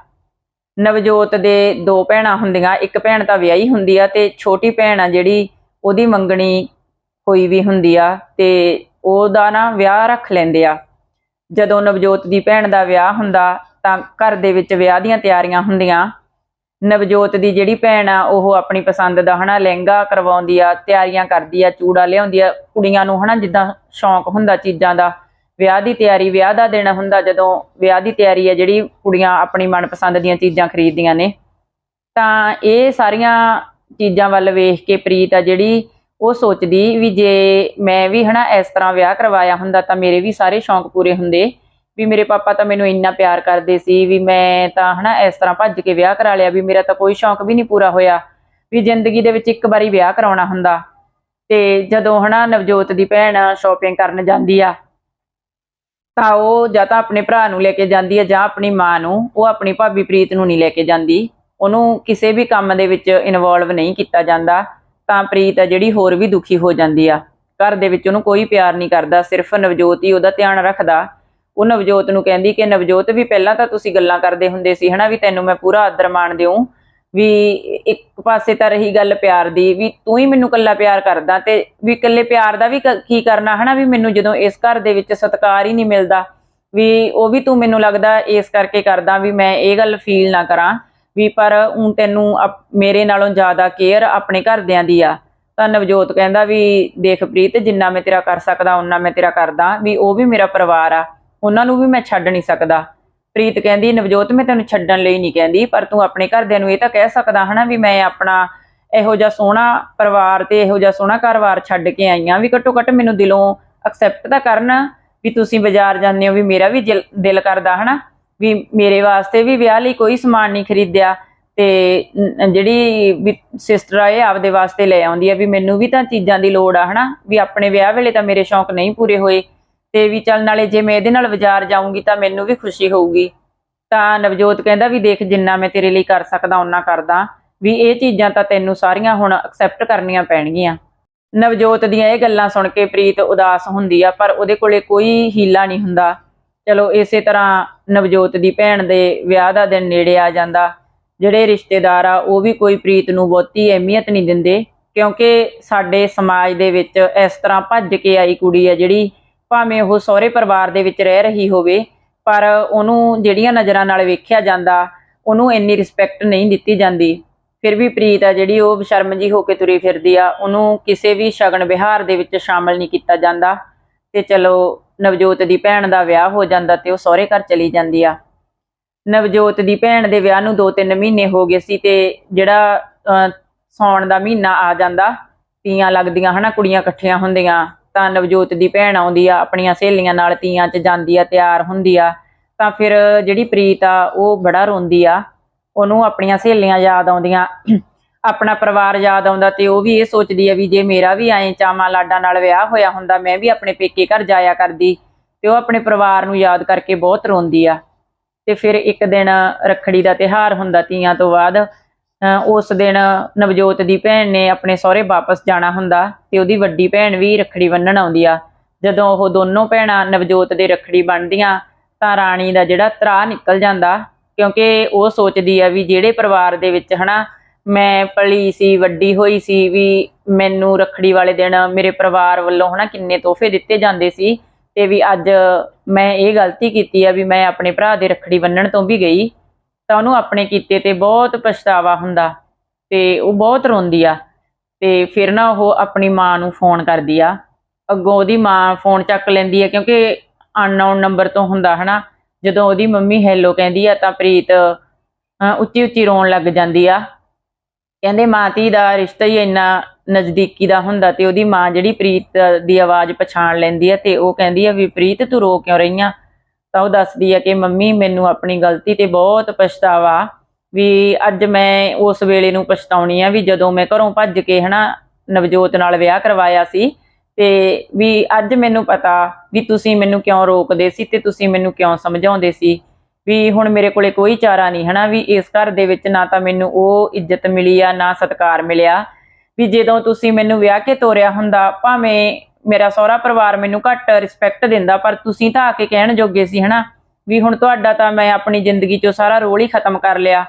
ਨਵਜੋਤ ਦੇ ਦੋ ਭੈਣਾਂ ਹੁੰਦੀਆਂ, ਇੱਕ ਭੈਣ ਤਾਂ ਵਿਆਹੀ ਹੁੰਦੀ ਆ ਤੇ ਛੋਟੀ ਭੈਣ ਆ ਜਿਹੜੀ ਉਹਦੀ ਮੰਗਣੀ ਹੋਈ ਵੀ ਹੁੰਦੀ ਆ ਤੇ ਉਹਦਾ ਨਾ ਵਿਆਹ ਰੱਖ ਲੈਂਦੇ ਆ। ਜਦੋਂ ਨਵਜੋਤ ਦੀ ਭੈਣ ਦਾ ਵਿਆਹ ਹੁੰਦਾ ਤਾਂ ਘਰ ਦੇ ਵਿੱਚ ਵਿਆਹ ਦੀਆਂ ਤਿਆਰੀਆਂ ਹੁੰਦੀਆਂ। ਨਵਜੋਤ ਦੀ ਜਿਹੜੀ ਭੈਣ ਆ, ਉਹ ਆਪਣੀ ਪਸੰਦ ਦਾ ਹਨਾ ਲਹਿੰਗਾ ਕਰਵਾਉਂਦੀ ਆ, ਤਿਆਰੀਆਂ ਕਰਦੀ ਆ, ਚੂੜਾ ਲਿਆਉਂਦੀ ਆ। ਕੁੜੀਆਂ ਨੂੰ ਹਨਾ ਜਿੱਦਾਂ ਸ਼ੌਂਕ ਹੁੰਦਾ ਚੀਜ਼ਾਂ ਦਾ ਵਿਆਹ ਦੀ ਤਿਆਰੀ, ਵਿਆਹ ਦਾ ਦਿਨ ਹੁੰਦਾ ਜਦੋਂ ਵਿਆਹ ਦੀ ਤਿਆਰੀ ਆ ਜਿਹੜੀ ਕੁੜੀਆਂ ਆਪਣੀ ਮਨਪਸੰਦ ਦੀਆਂ ਚੀਜ਼ਾਂ ਖਰੀਦਦੀਆਂ ਨੇ, ਤਾਂ ਇਹ ਸਾਰੀਆਂ ਚੀਜ਼ਾਂ ਵੱਲ ਵੇਖ ਕੇ ਪ੍ਰੀਤ ਆ ਜਿਹੜੀ ਉਹ ਸੋਚਦੀ ਵੀ ਜੇ ਮੈਂ ਵੀ ਹਨਾ ਇਸ ਤਰ੍ਹਾਂ ਵਿਆਹ ਕਰਵਾਇਆ ਹੁੰਦਾ ਤਾਂ ਮੇਰੇ ਵੀ ਸਾਰੇ ਸ਼ੌਂਕ ਪੂਰੇ ਹੁੰਦੇ, ਵੀ ਮੇਰੇ ਪਾਪਾ ਤਾਂ ਮੈਨੂੰ ਇੰਨਾ ਪਿਆਰ ਕਰਦੇ ਸੀ, ਵੀ ਮੈਂ ਤਾਂ ਹਨਾ ਇਸ ਤਰ੍ਹਾਂ ਭੱਜ ਕੇ ਵਿਆਹ ਕਰਾ ਲਿਆ, ਵੀ ਮੇਰਾ ਤਾਂ ਕੋਈ ਸ਼ੌਂਕ ਵੀ ਨਹੀਂ ਪੂਰਾ ਹੋਇਆ, ਵੀ ਜ਼ਿੰਦਗੀ ਦੇ ਵਿੱਚ ਇੱਕ ਵਾਰੀ ਵਿਆਹ ਕਰਾਉਣਾ ਹੁੰਦਾ, ਤੇ ਜਦੋਂ ਹਨਾ ਨਵਜੋਤ ਦੀ ਭੈਣ ਸ਼ਾਪਿੰਗ ਕਰਨ ਜਾਂਦੀ ਆ ਤਾਂ ਉਹ ਜਾਂ ਤਾਂ ਆਪਣੇ ਭਰਾ ਨੂੰ ਲੈ ਕੇ ਜਾਂਦੀ ਹੈ ਜਾਂ ਆਪਣੀ ਮਾਂ ਨੂੰ, ਉਹ ਆਪਣੀ ਭਾਬੀ ਪ੍ਰੀਤ ਨੂੰ ਨਹੀਂ ਲੈ ਕੇ ਜਾਂਦੀ। ਉਹਨੂੰ ਕਿਸੇ ਵੀ ਕੰਮ ਦੇ ਵਿੱਚ ਇਨਵੋਲਵ ਨਹੀਂ ਕੀਤਾ ਜਾਂਦਾ। ਤਾਂ ਪ੍ਰੀਤ ਆ ਜਿਹੜੀ ਹੋਰ ਵੀ ਦੁਖੀ ਹੋ ਜਾਂਦੀ ਆ। ਘਰ ਦੇ ਵਿੱਚ ਉਹਨੂੰ ਕੋਈ ਪਿਆਰ ਨਹੀਂ ਕਰਦਾ, ਸਿਰਫ ਨਵਜੋਤ ਹੀ ਉਹਦਾ ਧਿਆਨ ਰੱਖਦਾ। ਉਹ ਨਵਜੋਤ ਨੂੰ ਕਹਿੰਦੀ ਕਿ, ਨਵਜੋਤ ਵੀ ਪਹਿਲਾਂ ਤਾਂ ਤੁਸੀਂ ਗੱਲਾਂ ਕਰਦੇ ਹੁੰਦੇ ਸੀ, ਹਨਾ? ਵੀ ਤੈਨੂੰ ਮੈਂ ਪੂਰਾ ਆਦਰ ਮਾਣ ਦਿਉ ਵੀ ਇੱਕ ਪਾਸੇ ਤਾਂ ਰਹੀ ਗੱਲ ਪਿਆਰ ਦੀ, ਵੀ ਤੂੰ ਹੀ ਮੈਨੂੰ ਕੱਲਾ ਪਿਆਰ ਕਰਦਾ ਤੇ ਵੀ ਇਕੱਲੇ ਪਿਆਰ ਦਾ ਵੀ ਕੀ ਕਰਨਾ ਹਨਾ, ਵੀ ਮੈਨੂੰ ਜਦੋਂ ਇਸ ਘਰ ਦੇ ਵਿੱਚ ਸਤਿਕਾਰ ਹੀ ਨਹੀਂ ਮਿਲਦਾ, ਵੀ ਉਹ ਵੀ ਤੂੰ ਮੈਨੂੰ ਲੱਗਦਾ ਇਸ ਕਰਕੇ ਕਰਦਾ ਵੀ ਮੈਂ ਇਹ ਗੱਲ ਫੀਲ ਨਾ ਕਰਾਂ, ਵੀ ਪਰ ਹੁਣ ਤੈਨੂੰ ਅਪ- ਮੇਰੇ ਨਾਲੋਂ ਜ਼ਿਆਦਾ ਕੇਅਰ ਆਪਣੇ ਘਰਦਿਆਂ ਦੀ ਆ। ਤਾਂ ਨਵਜੋਤ ਕਹਿੰਦਾ ਵੀ ਦੇਖ ਪ੍ਰੀਤ, ਜਿੰਨਾ ਮੈਂ ਤੇਰਾ ਕਰ ਸਕਦਾ ਉਹਨਾਂ ਮੈਂ ਤੇਰਾ ਕਰਦਾ, ਵੀ ਉਹ ਵੀ ਮੇਰਾ ਪਰਿਵਾਰ ਆ, ਉਹਨਾਂ ਨੂੰ ਵੀ ਮੈਂ ਛੱਡ ਨਹੀਂ ਸਕਦਾ। ਪ੍ਰੀਤ ਕਹਿੰਦੀ, ਨਵਜੋਤ, ਮੈਂ ਤੈਨੂੰ ਛੱਡਣ ਲਈ ਨਹੀਂ ਕਹਿੰਦੀ, ਪਰ ਤੂੰ ਆਪਣੇ ਘਰਦਿਆਂ ਨੂੰ ਇਹ ਤਾਂ ਕਹਿ ਸਕਦਾ ਹਨਾ ਵੀ ਮੈਂ ਆਪਣਾ ਇਹੋ ਜਿਹਾ ਸੋਹਣਾ ਪਰਿਵਾਰ ਤੇ ਇਹੋ ਜਿਹਾ ਸੋਹਣਾ ਘਰ-ਬਾਰ ਛੱਡ ਕੇ ਆਈਆਂ ਵੀ ਘੱਟੋ ਘੱਟ ਮੈਨੂੰ ਦਿਲੋਂ ਐਕਸੈਪਟ ਤਾਂ ਕਰਨ ਵੀ ਤੁਸੀਂ ਬਾਜ਼ਾਰ ਜਾਂਦੇ ਹੋ ਵੀ ਮੇਰਾ ਵੀ ਦਿਲ- ਦਿਲ ਕਰਦਾ ਹਨਾ। ਵੀ ਮੇਰੇ ਵਾਸਤੇ ਵੀ ਵਿਆਹ ਲਈ ਕੋਈ ਸਮਾਨ ਨਹੀਂ ਖਰੀਦਿਆ ਤੇ ਜਿਹੜੀ ਵੀ ਸਿਸਟਰ ਆ, ਇਹ ਆਪਦੇ ਵਾਸਤੇ ਲੈ ਆਉਂਦੀ ਆ ਵੀ ਮੈਨੂੰ ਵੀ ਤਾਂ ਚੀਜ਼ਾਂ ਦੀ ਲੋੜ ਆ ਹਨਾ। ਵੀ ਆਪਣੇ ਵਿਆਹ ਵੇਲੇ ਤਾਂ ਮੇਰੇ ਸ਼ੌਂਕ ਨਹੀਂ ਪੂਰੇ ਹੋਏ। ਤੇ ਵੀ ਚੱਲ ਨਾਲੇ ਜੇ ਮੈਂ ਇਹਦੇ ਨਾਲ ਬਾਜ਼ਾਰ ਜਾਊਂਗੀ ਤਾਂ ਮੈਨੂੰ ਵੀ ਖੁਸ਼ੀ ਹੋਊਗੀ। ਤਾਂ ਨਵਜੋਤ ਕਹਿੰਦਾ ਵੀ ਦੇਖ ਜਿੰਨਾ ਮੈਂ ਤੇਰੇ ਲਈ ਕਰ ਸਕਦਾ, ਓਨਾ ਕਰਦਾ। ਵੀ ਇਹ ਚੀਜ਼ਾਂ ਤਾਂ ਤੈਨੂੰ ਸਾਰੀਆਂ ਹੁਣ ਐਕਸੈਪਟ ਕਰਨੀਆਂ ਪੈਣਗੀਆਂ। ਨਵਜੋਤ ਦੀਆਂ ਇਹ ਗੱਲਾਂ ਸੁਣ ਕੇ ਪ੍ਰੀਤ ਉਦਾਸ ਹੁੰਦੀ ਆ, ਪਰ ਉਹਦੇ ਕੋਲੇ ਕੋਈ ਹੀਲਾ ਨਹੀਂ ਹੁੰਦਾ। ਚਲੋ ਇਸੇ ਤਰ੍ਹਾਂ ਨਵਜੋਤ ਦੀ ਭੈਣ ਦੇ ਵਿਆਹ ਦਾ ਦਿਨ ਨੇੜੇ ਆ ਜਾਂਦਾ। ਜਿਹੜੇ ਰਿਸ਼ਤੇਦਾਰ ਆ, ਉਹ ਵੀ ਕੋਈ ਪ੍ਰੀਤ ਨੂੰ ਬਹੁਤੀ ਅਹਿਮੀਅਤ ਨਹੀਂ ਦਿੰਦੇ। ਕਿਉਂਕਿ ਸਾਡੇ ਸਮਾਜ ਦੇ ਵਿੱਚ ਇਸ ਤਰ੍ਹਾਂ ਭੱਜ ਕੇ ਆਈ ਕੁੜੀ ਆ ਜਿਹੜੀ ਭਾਵੇਂ ਉਹ ਸਹੁਰੇ ਪਰਿਵਾਰ ਦੇ ਵਿੱਚ ਰਹਿ ਰਹੀ ਹੋਵੇ ਪਰ ਉਹਨੂੰ ਜਿਹੜੀਆਂ ਨਜ਼ਰਾਂ ਨਾਲ ਵੇਖਿਆ ਜਾਂਦਾ ਉਹਨੂੰ ਇੰਨੀ ਰਿਸਪੈਕਟ ਨਹੀਂ ਦਿੱਤੀ ਜਾਂਦੀ। ਫਿਰ ਵੀ ਪ੍ਰੀਤ ਆ ਜਿਹੜੀ ਉਹ ਸ਼ਰਮ ਜੀ ਹੋ ਕੇ ਤੁਰੀ ਫਿਰਦੀ ਆ ਉਹਨੂੰ ਕਿਸੇ ਵੀ ਸ਼ਗਨ ਵਿਹਾਰ ਦੇ ਵਿੱਚ ਸ਼ਾਮਲ ਨਹੀਂ ਕੀਤਾ ਜਾਂਦਾ। ਤੇ ਚਲੋ ਨਵਜੋਤ ਦੀ ਭੈਣ ਦਾ ਵਿਆਹ ਹੋ ਜਾਂਦਾ ਤੇ ਉਹ ਸਹੁਰੇ ਘਰ ਚਲੀ ਜਾਂਦੀ ਆ। ਨਵਜੋਤ ਦੀ ਭੈਣ ਦੇ ਵਿਆਹ ਨੂੰ 2-3 ਮਹੀਨੇ ਹੋ ਗਏ ਸੀ ਤੇ ਜਿਹੜਾ ਅਹ, ਸਾਉਣ ਦਾ ਮਹੀਨਾ ਆ ਜਾਂਦਾ ਤੀਆਂ ਲੱਗਦੀਆਂ ਹਨਾ ਕੁੜੀਆਂ ਇਕੱਠੀਆਂ ਹੁੰਦੀਆਂ। ਤਾਂ ਨਵਜੋਤ ਦੀ ਭੈਣ ਆਉਂਦੀ ਆ, ਆਪਣੀਆਂ ਸਹੇਲੀਆਂ ਨਾਲ ਤੀਆਂ 'ਚ ਜਾਂਦੀ ਆ, ਤਿਆਰ ਹੁੰਦੀ ਆ। ਤਾਂ ਫਿਰ ਜਿਹੜੀ ਪ੍ਰੀਤ ਆ, ਉਹ ਬੜਾ ਰੋਂਦੀ ਆ। ਉਹਨੂੰ ਆਪਣੀਆਂ ਸਹੇਲੀਆਂ ਯਾਦ ਆਉਂਦੀਆਂ। ਆਪਣਾ ਪਰਿਵਾਰ ਯਾਦ ਆਉਂਦਾ ਤੇ ਉਹ ਵੀ ਇਹ ਸੋਚਦੀ ਆ ਵੀ ਜੇ ਮੇਰਾ ਵੀ ਐਂ ਚਾਮਾ ਲਾਡਾਂ ਨਾਲ ਵਿਆਹ ਹੋਇਆ ਹੁੰਦਾ, ਮੈਂ ਵੀ ਆਪਣੇ ਪੇਕੇ ਘਰ ਜਾਇਆ ਕਰਦੀ। ਤੇ ਉਹ ਆਪਣੇ ਪਰਿਵਾਰ ਨੂੰ ਯਾਦ ਕਰਕੇ ਬਹੁਤ ਰੋਂਦੀ ਆ। ਤੇ ਫਿਰ ਇੱਕ ਦਿਨ ਰੱਖੜੀ ਦਾ ਤਿਹਾਰ ਹੁੰਦਾ ਤੀਆਂ ਤੋਂ ਬਾਅਦ ਉਸ ਦਿਨ ਨਵਜੋਤ ਦੀ ਭੈਣ ਨੇ ਆਪਣੇ ਸਹੁਰੇ ਵਾਪਸ ਜਾਣਾ ਹੁੰਦਾ ਤੇ ਉਹਦੀ ਵੱਡੀ ਭੈਣ ਵੀ ਰੱਖੜੀ ਬੰਨਣ ਆਉਂਦੀ ਆ। ਜਦੋਂ ਉਹ ਦੋਨੋਂ ਭੈਣਾਂ ਨਵਜੋਤ ਦੇ ਰੱਖੜੀ ਬੰਨ੍ਹਦੀਆਂ ਤਾਂ ਰਾਣੀ ਦਾ ਜਿਹੜਾ ਤਰਾ ਨਿਕਲ ਜਾਂਦਾ ਕਿਉਂਕਿ ਉਹ ਸੋਚਦੀ ਆ ਵੀ ਜਿਹੜੇ ਪਰਿਵਾਰ ਦੇ ਵਿੱਚ ਹਨਾ ਮੈਂ ਪਲੀ ਸੀ, ਵੱਡੀ ਹੋਈ ਸੀ ਵੀ ਮੈਨੂੰ ਰੱਖੜੀ ਵਾਲੇ ਦਿਨ ਮੇਰੇ ਪਰਿਵਾਰ ਵੱਲੋਂ ਹਨਾ ਕਿੰਨੇ ਤੋਹਫੇ ਦਿੱਤੇ ਜਾਂਦੇ ਸੀ ਤੇ ਵੀ ਅੱਜ ਮੈਂ ਇਹ ਗਲਤੀ ਕੀਤੀ ਆ ਵੀ ਮੈਂ ਆਪਣੇ ਭਰਾ ਦੇ ਰੱਖੜੀ ਬੰਨਣ ਤੋਂ ਵੀ ਗਈ। ਤਾਂ ਉਹਨੂੰ ਆਪਣੇ ਕੀਤੇ ਤੇ ਬਹੁਤ ਪਛਤਾਵਾ ਹੁੰਦਾ ਤੇ ਉਹ ਬਹੁਤ ਰੋਂਦੀ ਆ ਤੇ ਫਿਰ ਨਾ ਉਹ ਆਪਣੀ ਮਾਂ ਨੂੰ ਫੋਨ ਕਰਦੀ ਆ। ਅੱਗੋਂ ਉਹਦੀ ਮਾਂ ਫੋਨ ਚੱਕ ਲੈਂਦੀ ਆ ਕਿਉਂਕਿ ਅਨਨੋਨ ਨੰਬਰ ਤੋਂ ਹੁੰਦਾ ਹਨਾ। ਜਦੋਂ ਉਹਦੀ ਮੰਮੀ ਹੈਲੋ ਕਹਿੰਦੀ ਆ ਤਾਂ ਪ੍ਰੀਤ ਉੱਚੀ ਉੱਚੀ ਰੋਣ ਲੱਗ ਜਾਂਦੀ ਆ। ਕਹਿੰਦੇ ਮਾਂ ਧੀ ਦਾ ਰਿਸ਼ਤਾ ਹੀ ਇੰਨਾ ਨਜ਼ਦੀਕੀ ਦਾ ਹੁੰਦਾ ਤੇ ਉਹਦੀ ਮਾਂ ਜਿਹੜੀ ਪ੍ਰੀਤ ਦੀ ਆਵਾਜ਼ ਪਛਾਣ ਲੈਂਦੀ ਆ ਤੇ ਉਹ ਕਹਿੰਦੀ ਆ ਵੀ ਪ੍ਰੀਤ ਤੂੰ ਰੋ ਕਿਉਂ ਰਹੀ ਆ? ਤਾਂ ਉਹ ਦੱਸਦੀ ਆ ਕਿ ਮੰਮੀ, ਮੈਨੂੰ ਆਪਣੀ ਗਲਤੀ ਤੇ ਬਹੁਤ ਪਛਤਾਵਾ ਵੀ ਅੱਜ ਮੈਂ ਉਸ ਵੇਲੇ ਨੂੰ ਪਛਤਾਉਣੀ ਆ ਵੀ ਜਦੋਂ ਮੈਂ ਘਰੋਂ ਭੱਜ ਕੇ ਹਨਾ ਨਵਜੋਤ ਨਾਲ ਵਿਆਹ ਕਰਵਾਇਆ ਸੀ ਤੇ ਵੀ ਅੱਜ ਮੈਨੂੰ ਪਤਾ ਵੀ ਤੁਸੀਂ ਮੈਨੂੰ ਕਿਉਂ ਰੋਕਦੇ ਸੀ ਤੇ ਤੁਸੀਂ ਮੈਨੂੰ ਕਿਉਂ ਸਮਝਾਉਂਦੇ ਸੀ ਵੀ ਹੁਣ ਮੇਰੇ ਕੋਲੇ ਕੋਈ ਚਾਰਾ ਨਹੀਂ ਹਨਾ ਵੀ ਇਸ ਘਰ ਦੇ ਵਿੱਚ ਨਾ ਤਾਂ ਮੈਨੂੰ ਉਹ ਇੱਜ਼ਤ ਮਿਲੀ ਆ, ਨਾ ਸਤਿਕਾਰ ਮਿਲਿਆ। ਵੀ ਜਦੋਂ ਤੁਸੀਂ ਮੈਨੂੰ ਵਿਆਹ ਕੇ ਤੋਰਿਆ ਹੁੰਦਾ, ਭਾਵੇਂ ਮੇਰਾ ਸਹੁਰਾ ਪਰਿਵਾਰ ਮੈਨੂੰ ਘੱਟ ਰਿਸਪੈਕਟ ਦਿੰਦਾ, ਪਰ ਤੁਸੀਂ ਤਾਂ ਆ ਕੇ ਕਹਿਣ ਜੋਗੇ ਸੀ, ਹਨਾ? ਵੀ ਹੁਣ ਤੁਹਾਡਾ ਤਾਂ ਮੈਂ ਆਪਣੀ ਜ਼ਿੰਦਗੀ 'ਚੋਂ ਸਾਰਾ ਰੋਲ ਹੀ ਖਤਮ ਕਰ ਲਿਆ।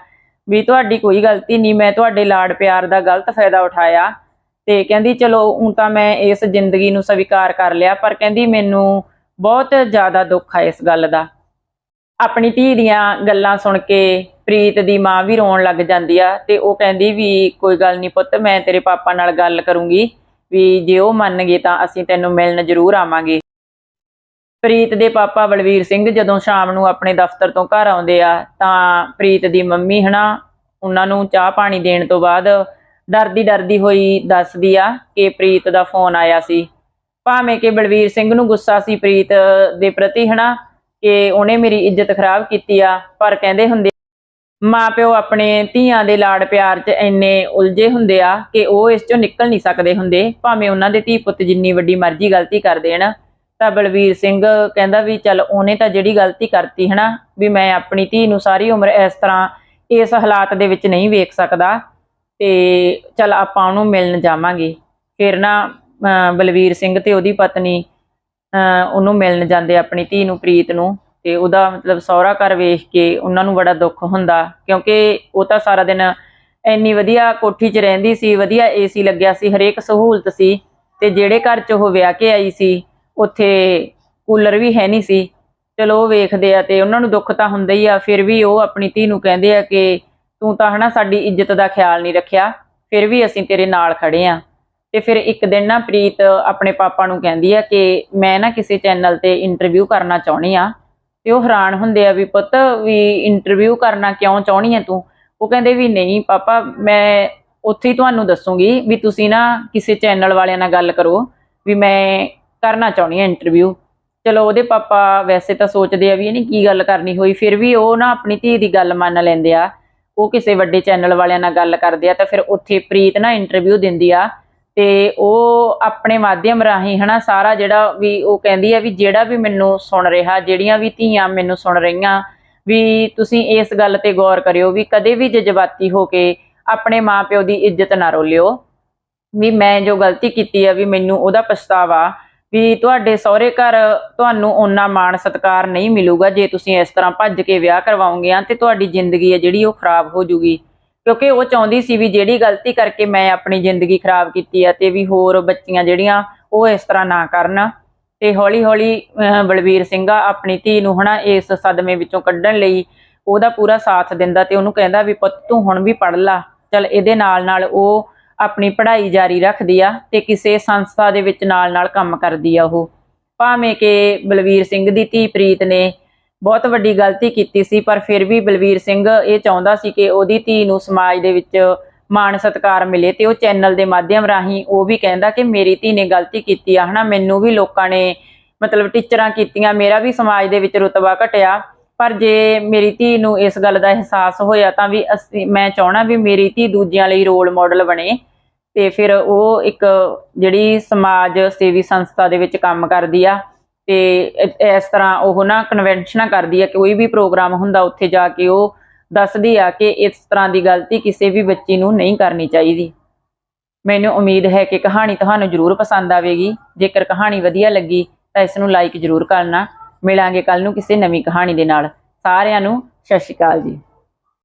ਵੀ ਤੁਹਾਡੀ ਕੋਈ ਗਲਤੀ ਨਹੀਂ, ਮੈਂ ਤੁਹਾਡੇ ਲਾਡ ਪਿਆਰ ਦਾ ਗਲਤ ਫਾਇਦਾ ਉਠਾਇਆ। ਤੇ ਕਹਿੰਦੀ, ਚਲੋ ਹੁਣ ਤਾਂ ਮੈਂ ਇਸ ਜ਼ਿੰਦਗੀ ਨੂੰ ਸਵੀਕਾਰ ਕਰ ਲਿਆ। ਪਰ ਕਹਿੰਦੀ, ਮੈਨੂੰ ਬਹੁਤ ਜ਼ਿਆਦਾ ਦੁੱਖ ਆ ਇਸ ਗੱਲ ਦਾ। ਆਪਣੀ ਧੀ ਦੀਆਂ ਗੱਲਾਂ ਸੁਣ ਕੇ ਪ੍ਰੀਤ ਦੀ ਮਾਂ ਵੀ ਰੋਣ ਲੱਗ ਜਾਂਦੀ ਆ ਤੇ ਉਹ ਕਹਿੰਦੀ ਵੀ, ਕੋਈ ਗੱਲ ਨਹੀਂ ਪੁੱਤ, ਮੈਂ ਤੇਰੇ ਪਾਪਾ ਨਾਲ ਗੱਲ ਕਰੂੰਗੀ। ਵੀ ਜੇ ਉਹ ਮੰਨ ਗਏ ਤਾਂ ਅਸੀਂ ਤੈਨੂੰ ਮਿਲਣ ਜ਼ਰੂਰ ਆਵਾਂਗੇ। ਪ੍ਰੀਤ ਦੇ ਪਾਪਾ ਬਲਵੀਰ ਸਿੰਘ ਜਦੋਂ ਸ਼ਾਮ ਨੂੰ ਆਪਣੇ ਦਫ਼ਤਰ ਤੋਂ ਘਰ ਆਉਂਦੇ ਆ, ਤਾਂ ਪ੍ਰੀਤ ਦੀ ਮੰਮੀ ਹਨਾ, ਉਹਨਾਂ ਨੂੰ ਚਾਹ ਪਾਣੀ ਦੇਣ ਤੋਂ ਬਾਅਦ ਡਰਦੀ ਡਰਦੀ ਹੋਈ ਦੱਸਦੀ ਆ ਕਿ ਪ੍ਰੀਤ ਦਾ ਫੋਨ ਆਇਆ ਸੀ। ਭਾਵੇਂ ਕਿ ਬਲਵੀਰ ਸਿੰਘ ਨੂੰ ਗੁੱਸਾ ਸੀ ਪ੍ਰੀਤ ਦੇ ਪ੍ਰਤੀ ਹਨਾ, ਕਿ ਉਹਨੇ ਮੇਰੀ ਇੱਜ਼ਤ ਖਰਾਬ ਕੀਤੀ ਆ, ਪਰ ਕਹਿੰਦੇ ਹੁੰਦੇ ਮਾਪਿਓ ਆਪਣੇ ਧੀਆਂ ਦੇ ਲਾੜ ਪਿਆਰ 'ਚ ਇੰਨੇ ਉਲਝੇ ਹੁੰਦੇ ਆ ਕਿ ਉਹ ਇਸ 'ਚੋਂ ਨਿਕਲ ਨਹੀਂ ਸਕਦੇ ਹੁੰਦੇ। ਭਾਵੇਂ ਉਹਨਾਂ ਦੇ ਧੀ ਪੁੱਤ ਜਿੰਨੀ ਵੱਡੀ ਮਰਜ਼ੀ ਗਲਤੀ ਕਰ ਦੇਣ, ਤਾਂ ਬਲਵੀਰ ਸਿੰਘ ਕਹਿੰਦਾ ਵੀ ਚੱਲ ਉਹਨੇ ਤਾਂ ਜਿਹੜੀ ਗਲਤੀ ਕਰਤੀ ਹਨਾ, ਵੀ ਮੈਂ ਆਪਣੀ ਧੀ ਨੂੰ ਸਾਰੀ ਉਮਰ ਇਸ ਤਰ੍ਹਾਂ ਇਸ ਹਾਲਾਤ ਦੇ ਵਿੱਚ ਨਹੀਂ ਵੇਖ ਸਕਦਾ ਤੇ ਚੱਲ ਆਪਾਂ ਉਹਨੂੰ ਮਿਲਣ ਜਾਵਾਂਗੇ। ਫਿਰ ਨਾ, ਅਹ ਬਲਵੀਰ ਸਿੰਘ ਤੇ ਉਹਦੀ ਪਤਨੀ, ਅਹ ਉਹਨੂੰ ਮਿਲਣ ਜਾਂਦੇ ਆਪਣੀ ਧੀ ਨੂੰ, ਪ੍ਰੀਤ ਨੂੰ। ਤੇ ਉਹਦਾ ਮਤਲਬ ਸਹੁਰਾ ਘਰ ਵੇਖ ਕੇ ਉਹਨਾਂ ਨੂੰ ਬੜਾ ਦੁੱਖ ਹੁੰਦਾ, ਕਿਉਂਕਿ ਉਹ ਤਾਂ ਸਾਰਾ ਦਿਨ ਇੰਨੀ ਵਧੀਆ ਕੋਠੀ 'ਚ ਰਹਿੰਦੀ ਸੀ, ਵਧੀਆ ਏਸੀ ਲੱਗਿਆ ਸੀ, ਹਰੇਕ ਸਹੂਲਤ ਸੀ ਤੇ ਜਿਹੜੇ ਘਰ 'ਚ ਉਹ ਵਿਆਹ ਕੇ ਆਈ ਸੀ, ਉੱਥੇ ਕੂਲਰ ਵੀ ਹੈ ਨਹੀਂ ਸੀ। ਚਲੋ ਉਹ ਵੇਖਦੇ ਆ ਤੇ ਉਹਨਾਂ ਨੂੰ ਦੁੱਖ ਤਾਂ ਹੁੰਦਾ ਹੀ ਆ, ਫਿਰ ਵੀ ਉਹ ਆਪਣੀ ਧੀ ਨੂੰ ਕਹਿੰਦੇ ਆ ਕਿ ਤੂੰ ਤਾਂ ਹਨਾ ਸਾਡੀ ਇੱਜ਼ਤ ਦਾ ਖਿਆਲ ਨਹੀਂ ਰੱਖਿਆ, ਫਿਰ ਵੀ ਅਸੀਂ ਤੇਰੇ ਨਾਲ ਖੜੇ ਆ। ਤੇ ਫਿਰ ਇੱਕ ਦਿਨ ਨਾ ਪ੍ਰੀਤ ਆਪਣੇ ਪਾਪਾ ਨੂੰ ਕਹਿੰਦੀ ਆ ਕਿ ਮੈਂ ਨਾ ਕਿਸੇ ਚੈਨਲ ਤੇ ਇੰਟਰਵਿਊ ਕਰਨਾ ਚਾਹੁੰਦੀ ਆ ਤੇ ਉਹ ਹੈਰਾਨ ਹੁੰਦੇ ਆ ਵੀ ਪੁੱਤ ਵੀ ਇੰਟਰਵਿਊ ਕਰਨਾ ਕਿਉਂ ਚਾਹੁੰਦੀ ਹੈ ਤੂੰ? ਉਹ ਕਹਿੰਦੇ ਵੀ ਨਹੀਂ, ਪਾਪਾ, ਮੈਂ ਉੱਥੇ ਹੀ ਤੁਹਾਨੂੰ ਦੱਸੂਗੀ ਵੀ ਤੁਸੀਂ ਨਾ ਕਿਸੇ ਚੈਨਲ ਵਾਲਿਆਂ ਨਾਲ ਗੱਲ ਕਰੋ ਵੀ ਮੈਂ ਕਰਨਾ ਚਾਹੁੰਦੀ ਆ ਇੰਟਰਵਿਊ ਚਲੋ, ਉਹਦੇ ਪਾਪਾ ਵੈਸੇ ਤਾਂ ਸੋਚਦੇ ਆ ਵੀ ਇਹਨੇ ਕੀ ਗੱਲ ਕਰਨੀ ਹੋਈ, ਫਿਰ ਵੀ ਉਹ ਨਾ ਆਪਣੀ ਧੀ ਦੀ ਗੱਲ ਮੰਨ ਲੈਂਦੇ ਆ। ਉਹ ਕਿਸੇ ਵੱਡੇ ਚੈਨਲ ਵਾਲਿਆਂ ਨਾਲ ਗੱਲ ਕਰਦੇ ਆ ਤਾਂ ਫਿਰ ਉੱਥੇ ਪ੍ਰੀਤ ਨਾ ਇੰਟਰਵਿਊ ਦਿੰਦੀ ਆ ਤੇ ਉਹ ਆਪਣੇ ਮਾਧਿਅਮ ਰਾਹੀਂ ਹਨਾ, ਸਾਰਾ ਜਿਹੜਾ ਵੀ ਉਹ ਕਹਿੰਦੀ ਆ ਵੀ ਜਿਹੜਾ ਵੀ ਮੈਨੂੰ ਸੁਣ ਰਿਹਾ, ਜਿਹੜੀਆਂ ਵੀ ਧੀਆਂ ਮੈਨੂੰ ਸੁਣ ਰਹੀਆਂ, ਵੀ ਤੁਸੀਂ ਇਸ ਗੱਲ ਤੇ ਗੌਰ ਕਰਿਓ ਵੀ ਕਦੇ ਵੀ ਜਜ਼ਬਾਤੀ ਹੋ ਕੇ ਆਪਣੇ ਮਾਪਿਓ ਦੀ ਇੱਜ਼ਤ ਨਾ ਰੋਲਿਓ। ਵੀ ਮੈਂ ਜੋ ਗਲਤੀ ਕੀਤੀ ਆ ਵੀ ਮੈਨੂੰ ਉਹਦਾ ਪਛਤਾਵਾ ਵੀ ਤੁਹਾਡੇ ਸਹੁਰੇ ਘਰ ਤੁਹਾਨੂੰ ਓਨਾ ਮਾਣ ਸਤਿਕਾਰ ਨਹੀਂ ਮਿਲੂਗਾ, ਜੇ ਤੁਸੀਂ ਇਸ ਤਰ੍ਹਾਂ ਭੱਜ ਕੇ ਵਿਆਹ ਕਰਵਾਉਂਗੇ ਤੇ ਤੁਹਾਡੀ ਜ਼ਿੰਦਗੀ ਹੈ ਜਿਹੜੀ ਉਹ ਖਰਾਬ ਹੋ ਜੂਗੀ। ਕਿਉਂਕਿ ਉਹ ਚਾਹੁੰਦੀ ਸੀ ਵੀ ਜਿਹੜੀ ਗਲਤੀ ਕਰਕੇ ਮੈਂ ਆਪਣੀ ਜ਼ਿੰਦਗੀ ਖਰਾਬ ਕੀਤੀ ਆ ਤੇ ਵੀ ਹੋਰ ਬੱਚੀਆਂ ਜਿਹੜੀਆਂ ਉਹ ਇਸ ਤਰ੍ਹਾਂ ਨਾ ਕਰਨ। ਤੇ ਹੌਲੀ ਹੌਲੀ ਅਹ, ਬਲਵੀਰ ਸਿੰਘਾ ਆਪਣੀ ਧੀ ਨੂੰ ਹਨਾ ਇਸ ਸਦਮੇ ਵਿੱਚੋਂ ਕੱਢਣ ਲਈ ਉਹਦਾ ਪੂਰਾ ਸਾਥ ਦਿੰਦਾ ਤੇ ਉਹਨੂੰ ਕਹਿੰਦਾ ਵੀ ਪੁੱਤ ਤੂੰ ਹੁਣ ਵੀ ਪੜ ਲਾ। ਚਲ ਇਹਦੇ ਨਾਲ ਨਾਲ ਉਹ ਆਪਣੀ ਪੜ੍ਹਾਈ ਜਾਰੀ ਰੱਖਦੀ ਆ ਤੇ ਕਿਸੇ ਸੰਸਥਾ ਦੇ ਵਿੱਚ ਨਾਲ ਨਾਲ ਕੰਮ ਕਰਦੀ ਆ ਉਹ। ਭਾਵੇਂ ਕਿ ਬਲਵੀਰ ਸਿੰਘ ਦੀ ਧੀ ਪ੍ਰੀਤ ਨੇ ਬਹੁਤ ਵੱਡੀ ਗਲਤੀ ਕੀਤੀ ਸੀ, ਪਰ ਫਿਰ ਵੀ ਬਲਵੀਰ ਸਿੰਘ ਇਹ ਚਾਹੁੰਦਾ ਸੀ ਕਿ ਉਹਦੀ ਧੀ ਨੂੰ ਸਮਾਜ ਦੇ ਵਿੱਚ ਮਾਣ ਸਤਿਕਾਰ ਮਿਲੇ ਤੇ ਉਹ ਚੈਨਲ ਦੇ ਮਾਧਿਅਮ ਰਾਹੀਂ ਉਹ ਵੀ ਕਹਿੰਦਾ ਕਿ ਮੇਰੀ ਧੀ ਨੇ ਗਲਤੀ ਕੀਤੀ ਆ, ਹਨਾ? ਮੈਨੂੰ ਵੀ ਲੋਕਾਂ ਨੇ ਮਤਲਬ ਟੀਚਰਾਂ ਕੀਤੀਆਂ, ਮੇਰਾ ਵੀ ਸਮਾਜ ਦੇ ਵਿੱਚ ਰੁਤਬਾ ਘਟਿਆ। ਪਰ ਜੇ ਮੇਰੀ ਧੀ ਨੂੰ ਇਸ ਗੱਲ ਦਾ ਅਹਿਸਾਸ ਹੋਇਆ ਤਾਂ ਵੀ ਅਸੀਂ, ਮੈਂ ਚਾਹਣਾ ਵੀ ਮੇਰੀ ਧੀ ਦੂਜਿਆਂ ਲਈ ਰੋਲ ਮਾਡਲ ਬਣੇ ਤੇ ਫਿਰ ਉਹ ਇੱਕ ਜਿਹੜੀ ਸਮਾਜ ਸੇਵੀ ਸੰਸਥਾ ਦੇ ਵਿੱਚ ਕੰਮ ਕਰਦੀ ਆ। ਤੇ ਇਸ ਤਰ੍ਹਾਂ ਉਹ ਨਾ ਕਨਵੈਨਸ਼ਨਾਂ ਕਰਦੀ ਆ, ਕੋਈ ਵੀ ਪ੍ਰੋਗਰਾਮ ਹੁੰਦਾ ਉੱਥੇ ਜਾ ਕੇ ਉਹ ਦੱਸਦੀ ਆ ਕਿ ਇਸ ਤਰ੍ਹਾਂ ਦੀ ਗਲਤੀ ਕਿਸੇ ਵੀ ਬੱਚੀ ਨੂੰ ਨਹੀਂ ਕਰਨੀ ਚਾਹੀਦੀ। ਮੈਨੂੰ ਉਮੀਦ ਹੈ ਕਿ ਕਹਾਣੀ ਤੁਹਾਨੂੰ ਜ਼ਰੂਰ ਪਸੰਦ ਆਵੇਗੀ। ਜੇਕਰ ਕਹਾਣੀ ਵਧੀਆ ਲੱਗੀ ਤਾਂ ਇਸ ਨੂੰ ਲਾਈਕ ਜ਼ਰੂਰ ਕਰਨਾ। ਮਿਲਾਂਗੇ ਕੱਲ ਨੂੰ ਕਿਸੇ ਨਵੀਂ ਕਹਾਣੀ ਦੇ ਨਾਲ। ਸਾਰਿਆਂ ਨੂੰ ਸਤਿ ਸ਼੍ਰੀ ਅਕਾਲ ਜੀ।